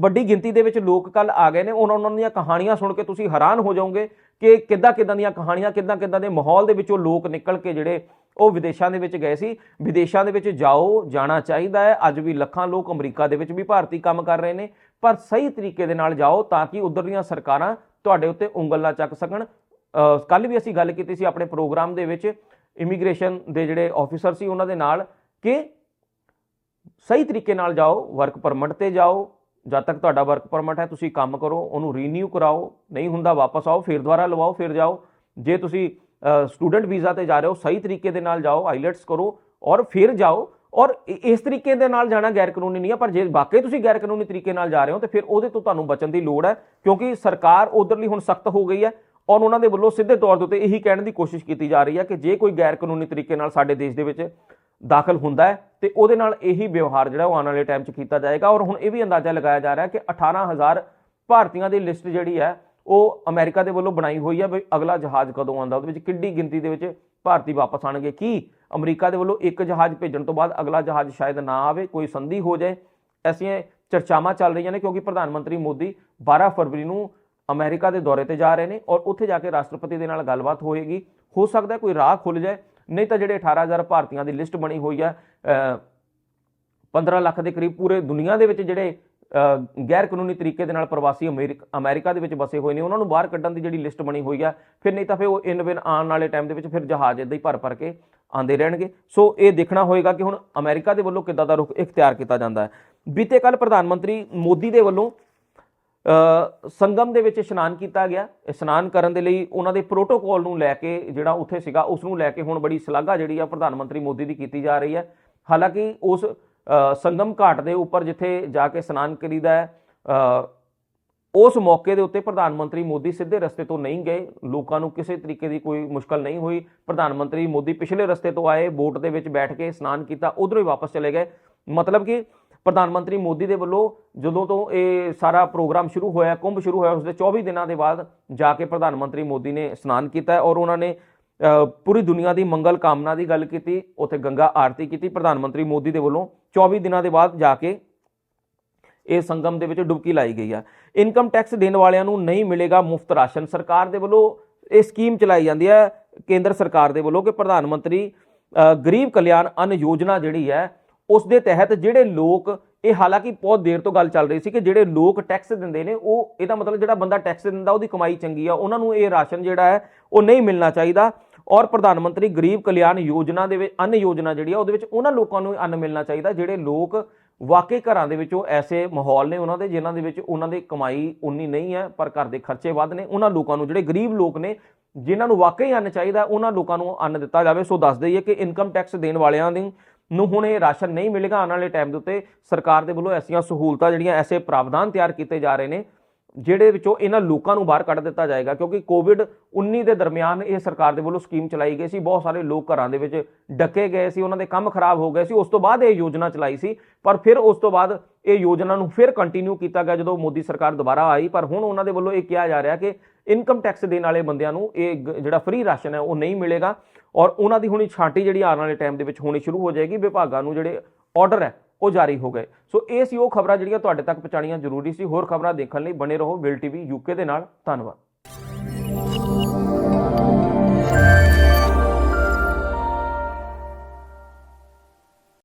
ਵੱਡੀ ਗਿਣਤੀ ਦੇ ਵਿੱਚ ਲੋਕ ਕੱਲ ਆ ਗਏ ਨੇ, ਉਹਨਾਂ ਉਹਨਾਂ ਦੀਆਂ ਕਹਾਣੀਆਂ ਸੁਣ ਕੇ ਤੁਸੀਂ ਹੈਰਾਨ ਹੋ ਜਾਓਗੇ ਕਿ ਕਿੱਦਾਂ ਕਿੱਦਾਂ ਦੀਆਂ ਕਹਾਣੀਆਂ, ਕਿੱਦਾਂ ਕਿੱਦਾਂ ਦੇ ਮਾਹੌਲ ਦੇ ਵਿੱਚੋਂ ਲੋਕ ਨਿਕਲ ਕੇ ਜਿਹੜੇ ਉਹ ਵਿਦੇਸ਼ਾਂ ਦੇ ਵਿੱਚ ਗਏ ਸੀ, ਵਿਦੇਸ਼ਾਂ ਦੇ ਵਿੱਚ ਜਾਓ, ਜਾਣਾ ਚਾਹੀਦਾ ਹੈ। ਅੱਜ ਵੀ ਲੱਖਾਂ ਲੋਕ ਅਮਰੀਕਾ ਦੇ ਵਿੱਚ ਵੀ ਭਾਰਤੀ ਕੰਮ ਕਰ ਰਹੇ ਨੇ, ਪਰ ਸਹੀ ਤਰੀਕੇ ਦੇ ਨਾਲ ਜਾਓ ਤਾਂ ਕਿ ਉਧਰ ਦੀਆਂ ਸਰਕਾਰਾਂ ਤੁਹਾਡੇ ਉੱਤੇ ਉਂਗਲ ਨਾ ਚੱਕ ਸਕਣ। ਕੱਲ ਵੀ ਅਸੀਂ ਗੱਲ ਕੀਤੀ ਸੀ ਆਪਣੇ ਪ੍ਰੋਗਰਾਮ ਦੇ ਵਿੱਚ, ਇਮੀਗ੍ਰੇਸ਼ਨ ਦੇ ਜਿਹੜੇ ਆਫੀਸਰ ਸੀ ਉਹਨਾਂ ਦੇ ਨਾਲ ਕਿ ਸਹੀ ਤਰੀਕੇ ਨਾਲ ਜਾਓ ਵਰਕ ਪਰਮਿਟ ਤੇ ਜਾਓ ਜਦ ਤੱਕ ਤੁਹਾਡਾ ਵਰਕ ਪਰਮਿਟ ਹੈ, ਤੁਸੀਂ ਕੰਮ ਕਰੋ, ਉਹਨੂੰ ਰੀਨਿਊ ਕਰਾਓ, ਨਹੀਂ ਹੁੰਦਾ ਵਾਪਸ ਆਓ, ਫਿਰ ਦੁਬਾਰਾ ਲਵਾਓ, ਫਿਰ ਜਾਓ। ਜੇ ਤੁਸੀਂ ਸਟੂਡੈਂਟ ਵੀਜ਼ਾ ਤੇ ਜਾ ਰਹੇ ਹੋ, ਸਹੀ ਤਰੀਕੇ ਦੇ ਨਾਲ ਜਾਓ ਆਈਲੈਟਸ ਕਰੋ ਔਰ ਫਿਰ ਜਾਓ। ਔਰ ਇਸ ਤਰੀਕੇ ਦੇ ਨਾਲ ਜਾਣਾ ਗੈਰ ਕਾਨੂੰਨੀ ਨਹੀਂ ਹੈ, ਪਰ ਜੇ ਵਾਕਈ ਤੁਸੀਂ ਗੈਰ ਕਾਨੂੰਨੀ ਤਰੀਕੇ ਨਾਲ ਜਾ ਰਹੇ ਹੋ, ਤੇ ਫਿਰ ਉਹਦੇ ਤੋਂ ਤੁਹਾਨੂੰ ਬਚਣ ਦੀ ਲੋੜ ਹੈ, ਕਿਉਂਕਿ ਸਰਕਾਰ ਉਧਰਲੀ ਹੁਣ ਸਖਤ ਹੋ ਗਈ ਹੈ ਔਰ ਉਹਨਾਂ ਦੇ ਵੱਲੋਂ ਸਿੱਧੇ ਤੌਰ ਦੇ ਉੱਤੇ ਇਹੀ ਕਹਿਣ ਦੀ ਕੋਸ਼ਿਸ਼ ਕੀਤੀ ਜਾ ਰਹੀ ਹੈ ਕਿ ਜੇ ਕੋਈ ਗੈਰ ਕਾਨੂੰਨੀ ਤਰੀਕੇ ਨਾਲ ਸਾਡੇ ਦੇਸ਼ ਦੇ ਵਿੱਚ ਦਾਖਲ ਹੁੰਦਾ ਹੈ ਤੇ ਉਹਦੇ ਨਾਲ ਇਹੀ ਵਿਵਹਾਰ ਜਿਹੜਾ ਉਹ ਆਉਣ ਵਾਲੇ ਟਾਈਮ 'ਚ ਕੀਤਾ ਜਾਏਗਾ ਔਰ ਹੁਣ ਇਹ ਵੀ ਅੰਦਾਜ਼ਾ ਲਗਾਇਆ ਜਾ ਰਿਹਾ ਹੈ ਕਿ 18000 ਭਾਰਤੀਆਂ ਦੀ ਲਿਸਟ ਜਿਹੜੀ ਹੈ ਉਹ ਅਮਰੀਕਾ ਦੇ ਵੱਲੋਂ ਬਣਾਈ ਹੋਈ ਹੈ ਵੀ ਅਗਲਾ ਜਹਾਜ਼ ਕਦੋਂ ਆਉਂਦਾ, ਉਹਦੇ ਵਿੱਚ ਕਿੱਡੀ ਗਿਣਤੀ ਦੇ ਵਿੱਚ ਭਾਰਤੀ ਵਾਪਸ ਆਣਗੇ ਕੀ ਅਮਰੀਕਾ ਦੇ ਵੱਲੋਂ ਇੱਕ ਜਹਾਜ਼ ਭੇਜਣ ਤੋਂ ਬਾਅਦ ਅਗਲਾ ਜਹਾਜ਼ ਸ਼ਾਇਦ ਨਾ ਆਵੇ, ਕੋਈ ਸੰਧੀ ਹੋ ਜਾਏ, ਐਸੀਆਂ ਚਰਚਾਵਾਂ ਚੱਲ ਰਹੀਆਂ ਨੇ ਕਿਉਂਕਿ ਪ੍ਰਧਾਨ ਮੰਤਰੀ ਮੋਦੀ 12 ਫਰਵਰੀ ਨੂੰ ਅਮਰੀਕਾ ਦੇ ਦੌਰੇ ਤੇ ਜਾ ਰਹੇ ਨੇ ਔਰ ਉੱਥੇ ਜਾ ਕੇ ਰਾਸ਼ਟਰਪਤੀ ਦੇ ਨਾਲ ਗੱਲਬਾਤ ਹੋਏਗੀ, ਹੋ ਸਕਦਾ ਕੋਈ ਰਾਹ ਖੁੱਲ ਜਾਏ ਨਹੀਂ ਤਾਂ ਜਿਹੜੇ 18000 ਭਾਰਤੀਆਂ ਦੀ ਲਿਸਟ ਬਣੀ ਹੋਈ ਹੈ, ਅਹ 15 ਲੱਖ ਦੇ ਕਰੀਬ ਪੂਰੇ ਦੁਨੀਆ ਦੇ ਵਿੱਚ ਜਿਹੜੇ ਗੈਰ ਕਾਨੂੰਨੀ ਤਰੀਕੇ ਦੇ ਨਾਲ ਪ੍ਰਵਾਸੀ ਅਮਰੀਕ- ਅਮਰੀਕਾ ਦੇ ਵਿੱਚ ਵਸੇ ਹੋਏ ਨੇ, ਉਹਨਾਂ ਨੂੰ ਬਾਹਰ ਕੱਢਣ ਦੀ ਜਿਹੜੀ ਲਿਸਟ ਬਣੀ ਹੋਈ ਆ ਫਿਰ ਨਹੀਂ ਤਾਂ ਫਿਰ ਉਹ ਇਨ ਬਿਨ ਆਉਣ ਵਾਲੇ ਟਾਈਮ ਦੇ ਵਿੱਚ ਫਿਰ ਜਹਾਜ਼ ਇਦਾਂ ਹੀ ਭਰ ਭਰ ਕੇ ਆਉਂਦੇ ਰਹਿਣਗੇ। ਸੋ ਇਹ ਦੇਖਣਾ ਹੋਏਗਾ ਕਿ ਹੁਣ ਅਮਰੀਕਾ ਦੇ ਵੱਲੋਂ ਕਿੱਦਾਂ ਦਾ ਰੁਖ ਇਖਤਿਆਰ ਕੀਤਾ ਜਾਂਦਾ ਹੈ। ਬੀਤੇ ਕੱਲ ਪ੍ਰਧਾਨ ਮੰਤਰੀ ਮੋਦੀ ਦੇ ਵੱਲੋਂ ਸੰਗਮ ਦੇ ਵਿੱਚ ਇਸ਼ਨਾਨ ਕੀਤਾ ਗਿਆ। ਇਸ਼ਨਾਨ ਕਰਨ ਦੇ ਲਈ ਉਹਨਾਂ ਦੇ ਪ੍ਰੋਟੋਕੋਲ ਨੂੰ ਲੈ ਕੇ ਜਿਹੜਾ ਉੱਥੇ ਸੀਗਾ ਉਸ ਨੂੰ ਲੈ ਕੇ ਹੁਣ ਬੜੀ ਸ਼ਲਾਘਾ ਜਿਹੜੀ ਆ ਪ੍ਰਧਾਨ ਮੰਤਰੀ ਮੋਦੀ ਦੀ ਕੀਤੀ ਜਾ ਰਹੀ ਹੈ। ਹਾਲਾਂਕਿ ਉਸ ਸੰਗਮ ਘਾਟ ਦੇ ਉੱਪਰ ਜਿੱਥੇ ਜਾ ਕੇ ਇਸ਼ਨਾਨ ਕਰੀਦਾ ਹੈ ਉਸ ਮੌਕੇ ਦੇ ਉੱਤੇ ਪ੍ਰਧਾਨ ਮੰਤਰੀ ਮੋਦੀ ਸਿੱਧੇ ਰਸਤੇ ਤੋਂ ਨਹੀਂ ਗਏ। ਲੋਕਾਂ ਨੂੰ ਕਿਸੇ ਤਰੀਕੇ ਦੀ ਕੋਈ ਮੁਸ਼ਕਲ ਨਹੀਂ ਹੋਈ। ਪ੍ਰਧਾਨ ਮੰਤਰੀ ਮੋਦੀ ਪਿਛਲੇ ਰਸਤੇ ਤੋਂ ਆਏ, ਬੋਟ ਦੇ ਵਿੱਚ ਬੈਠ ਕੇ ਇਸ਼ਨਾਨ ਕੀਤਾ, ਉਧਰੋਂ ਹੀ ਵਾਪਸ ਚਲੇ ਗਏ। ਮਤਲਬ ਕਿ ਪ੍ਰਧਾਨ ਮੰਤਰੀ ਮੋਦੀ ਦੇ ਵੱਲੋਂ ਜਦੋਂ ਤੋਂ ਇਹ ਸਾਰਾ ਪ੍ਰੋਗਰਾਮ ਸ਼ੁਰੂ ਹੋਇਆ, ਕੁੰਭ ਸ਼ੁਰੂ ਹੋਇਆ ਉਸ ਦੇ 24 ਦਿਨਾਂ ਦੇ ਬਾਅਦ ਜਾ ਕੇ ਪ੍ਰਧਾਨ ਮੰਤਰੀ ਮੋਦੀ ਨੇ ਇਸ਼ਨਾਨ ਕੀਤਾ ਔਰ ਉਹਨਾਂ ਨੇ ਪੂਰੀ ਦੁਨੀਆ ਦੀ ਮੰਗਲ ਕਾਮਨਾ ਦੀ ਗੱਲ ਕੀਤੀ, ਉੱਥੇ ਗੰਗਾ ਆਰਤੀ ਕੀਤੀ, ਪ੍ਰਧਾਨ ਮੰਤਰੀ ਮੋਦੀ ਦੇ ਵੱਲੋਂ 24 ਦਿਨਾਂ ਦੇ ਬਾਅਦ ਜਾ ਕੇ ਇਹ ਸੰਗਮ ਦੇ ਵਿੱਚ ਡੁਬਕੀ ਲਾਈ ਗਈ ਆ। ਇਨਕਮ ਟੈਕਸ ਦੇਣ ਵਾਲਿਆਂ ਨੂੰ ਨਹੀਂ ਮਿਲੇਗਾ ਮੁਫਤ ਰਾਸ਼ਨ। ਸਰਕਾਰ ਦੇ ਵੱਲੋਂ ਇਹ ਸਕੀਮ ਚਲਾਈ ਜਾਂਦੀ ਹੈ ਕੇਂਦਰ ਸਰਕਾਰ ਦੇ ਵੱਲੋਂ ਕਿ ਪ੍ਰਧਾਨ ਮੰਤਰੀ ਗਰੀਬ ਕਲਿਆਣ ਅੰਨ ਯੋਜਨਾ ਜਿਹੜੀ ਹੈ ਉਸ ਦੇ ਤਹਿਤ ਜਿਹੜੇ ਲੋਕ ਇਹ ਹਾਲਾਂਕਿ ਬਹੁਤ ਦੇਰ ਤੋਂ ਗੱਲ ਚੱਲ ਰਹੀ ਸੀ ਕਿ ਜਿਹੜੇ ਲੋਕ ਟੈਕਸ ਦਿੰਦੇ ਨੇ, ਉਹ ਇਹਦਾ ਮਤਲਬ ਜਿਹੜਾ ਬੰਦਾ ਟੈਕਸ ਦਿੰਦਾ, ਉਹਦੀ ਕਮਾਈ ਚੰਗੀ ਆ, ਉਹਨਾਂ ਨੂੰ ਇਹ ਰਾਸ਼ਨ ਜਿਹੜਾ ਹੈ, ਉਹ ਨਹੀਂ ਮਿਲਣਾ ਚਾਹੀਦਾ। ਔਰ ਪ੍ਰਧਾਨ ਮੰਤਰੀ ਗਰੀਬ ਕਲਿਆਣ ਯੋਜਨਾ ਦੇ ਵਿੱਚ, ਅੰਨ ਯੋਜਨਾ ਜਿਹੜੀ ਆ, ਉਹਦੇ ਵਿੱਚ ਉਹਨਾਂ ਲੋਕਾਂ ਨੂੰ ਅੰਨ ਮਿਲਣਾ ਚਾਹੀਦਾ, ਜਿਹੜੇ ਲੋਕ ਵਾਕਈ ਘਰਾਂ ਦੇ ਵਿੱਚੋਂ ਐਸੇ ਮਾਹੌਲ ਨੇ ਉਹਨਾਂ ਦੇ, ਜਿਨ੍ਹਾਂ ਦੇ ਵਿੱਚ ਉਹਨਾਂ ਦੀ ਕਮਾਈ ਉਨੀ ਨਹੀਂ ਹੈ, ਪਰ ਘਰ ਦੇ ਖਰਚੇ ਵੱਧ ਨੇ। ਉਹਨਾਂ ਲੋਕਾਂ ਨੂੰ, ਜਿਹੜੇ ਗਰੀਬ ਲੋਕ ਨੇ, ਜਿਨ੍ਹਾਂ ਨੂੰ ਵਾਕਈ ਅੰਨ ਚਾਹੀਦਾ, ਉਹਨਾਂ ਲੋਕਾਂ ਨੂੰ ਅੰਨ ਦਿੱਤਾ ਜਾਵੇ। ਸੋ ਦੱਸ ਦਈਏ ਕਿ ਇਨਕਮ ਟੈਕਸ ਦੇਣ ਵਾਲਿਆਂ ਦੀ ਨੂੰ ਹੁਣ ਇਹ ਰਾਸ਼ਨ ਨਹੀਂ ਮਿਲੇਗਾ ਆਉਣ ਵਾਲੇ ਟਾਈਮ ਦੇ ਉੱਤੇ ਸਰਕਾਰ ਦੇ ਵੱਲੋਂ ਐਸੀਆਂ ਸਹੂਲਤਾਂ ਜਿਹੜੀਆਂ ਐਸੇ ਪ੍ਰਾਵਧਾਨ ਤਿਆਰ ਕੀਤੇ ਜਾ ਰਹੇ ਨੇ, ਜਿਹੜੇ ਵਿੱਚੋਂ ਇਹਨਾਂ ਲੋਕਾਂ ਨੂੰ ਬਾਹਰ ਕੱਢ ਦਿੱਤਾ ਜਾਏਗਾ, ਕਿਉਂਕਿ ਕੋਵਿਡ 19 ਦੇ ਦਰਮਿਆਨ ਇਹ ਸਰਕਾਰ ਦੇ ਵੱਲੋਂ ਸਕੀਮ ਚਲਾਈ ਗਈ ਸੀ, ਬਹੁਤ ਸਾਰੇ ਲੋਕ ਘਰਾਂ ਦੇ ਵਿੱਚ ਡੱਕੇ ਗਏ ਸੀ, ਉਹਨਾਂ ਦੇ ਕੰਮ ਖਰਾਬ ਹੋ ਗਏ ਸੀ, ਉਸ ਤੋਂ ਬਾਅਦ ਇਹ ਯੋਜਨਾ ਚਲਾਈ ਸੀ, ਪਰ ਫਿਰ ਉਸ ਤੋਂ ਬਾਅਦ ਇਹ ਯੋਜਨਾ ਨੂੰ ਫਿਰ ਕੰਟੀਨਿਊ ਕੀਤਾ ਗਿਆ ਜਦੋਂ ਮੋਦੀ ਸਰਕਾਰ ਦੁਬਾਰਾ ਆਈ, ਪਰ ਹੁਣ ਉਹਨਾਂ ਦੇ ਵੱਲੋਂ ਇਹ ਕਿਹਾ ਜਾ ਰਿਹਾ ਕਿ ਇਨਕਮ ਟੈਕਸ ਦੇਣ ਵਾਲੇ ਬੰਦਿਆਂ ਨੂੰ ਇਹ ਗ- ਜਿਹੜਾ ਫ੍ਰੀ ਰਾਸ਼ਨ ਹੈ ਉਹ ਨਹੀਂ ਮਿਲੇਗਾ। ਔਰ ਉਹਨਾਂ ਦੀ ਹੁਣੀ ਛਾਂਟੀ ਜਿਹੜੀ ਆਉਣ ਵਾਲੇ ਟਾਈਮ ਦੇ ਵਿੱਚ ਹੋਣੀ ਸ਼ੁਰੂ ਹੋ ਜਾਏਗੀ, ਵਿਭਾਗਾਂ ਨੂੰ ਜਿਹੜੇ ਆਰਡਰ ਹੈ, ਉਹ ਜਾਰੀ ਹੋ ਗਏ। ਸੋ ਇਹ ਸੀ ਉਹ ਖਬਰਾਂ ਜਿਹੜੀਆਂ ਤੁਹਾਡੇ ਤੱਕ ਪਹੁੰਚਾਉਣੀਆਂ ਜ਼ਰੂਰੀ ਸੀ। ਹੋਰ ਖਬਰਾਂ ਦੇਖਣ ਲਈ ਬਣੇ ਰਹੋ ਵਿਲ ਟੀਵੀ ਯੂਕੇ ਦੇ ਨਾਲ। ਧੰਨਵਾਦ।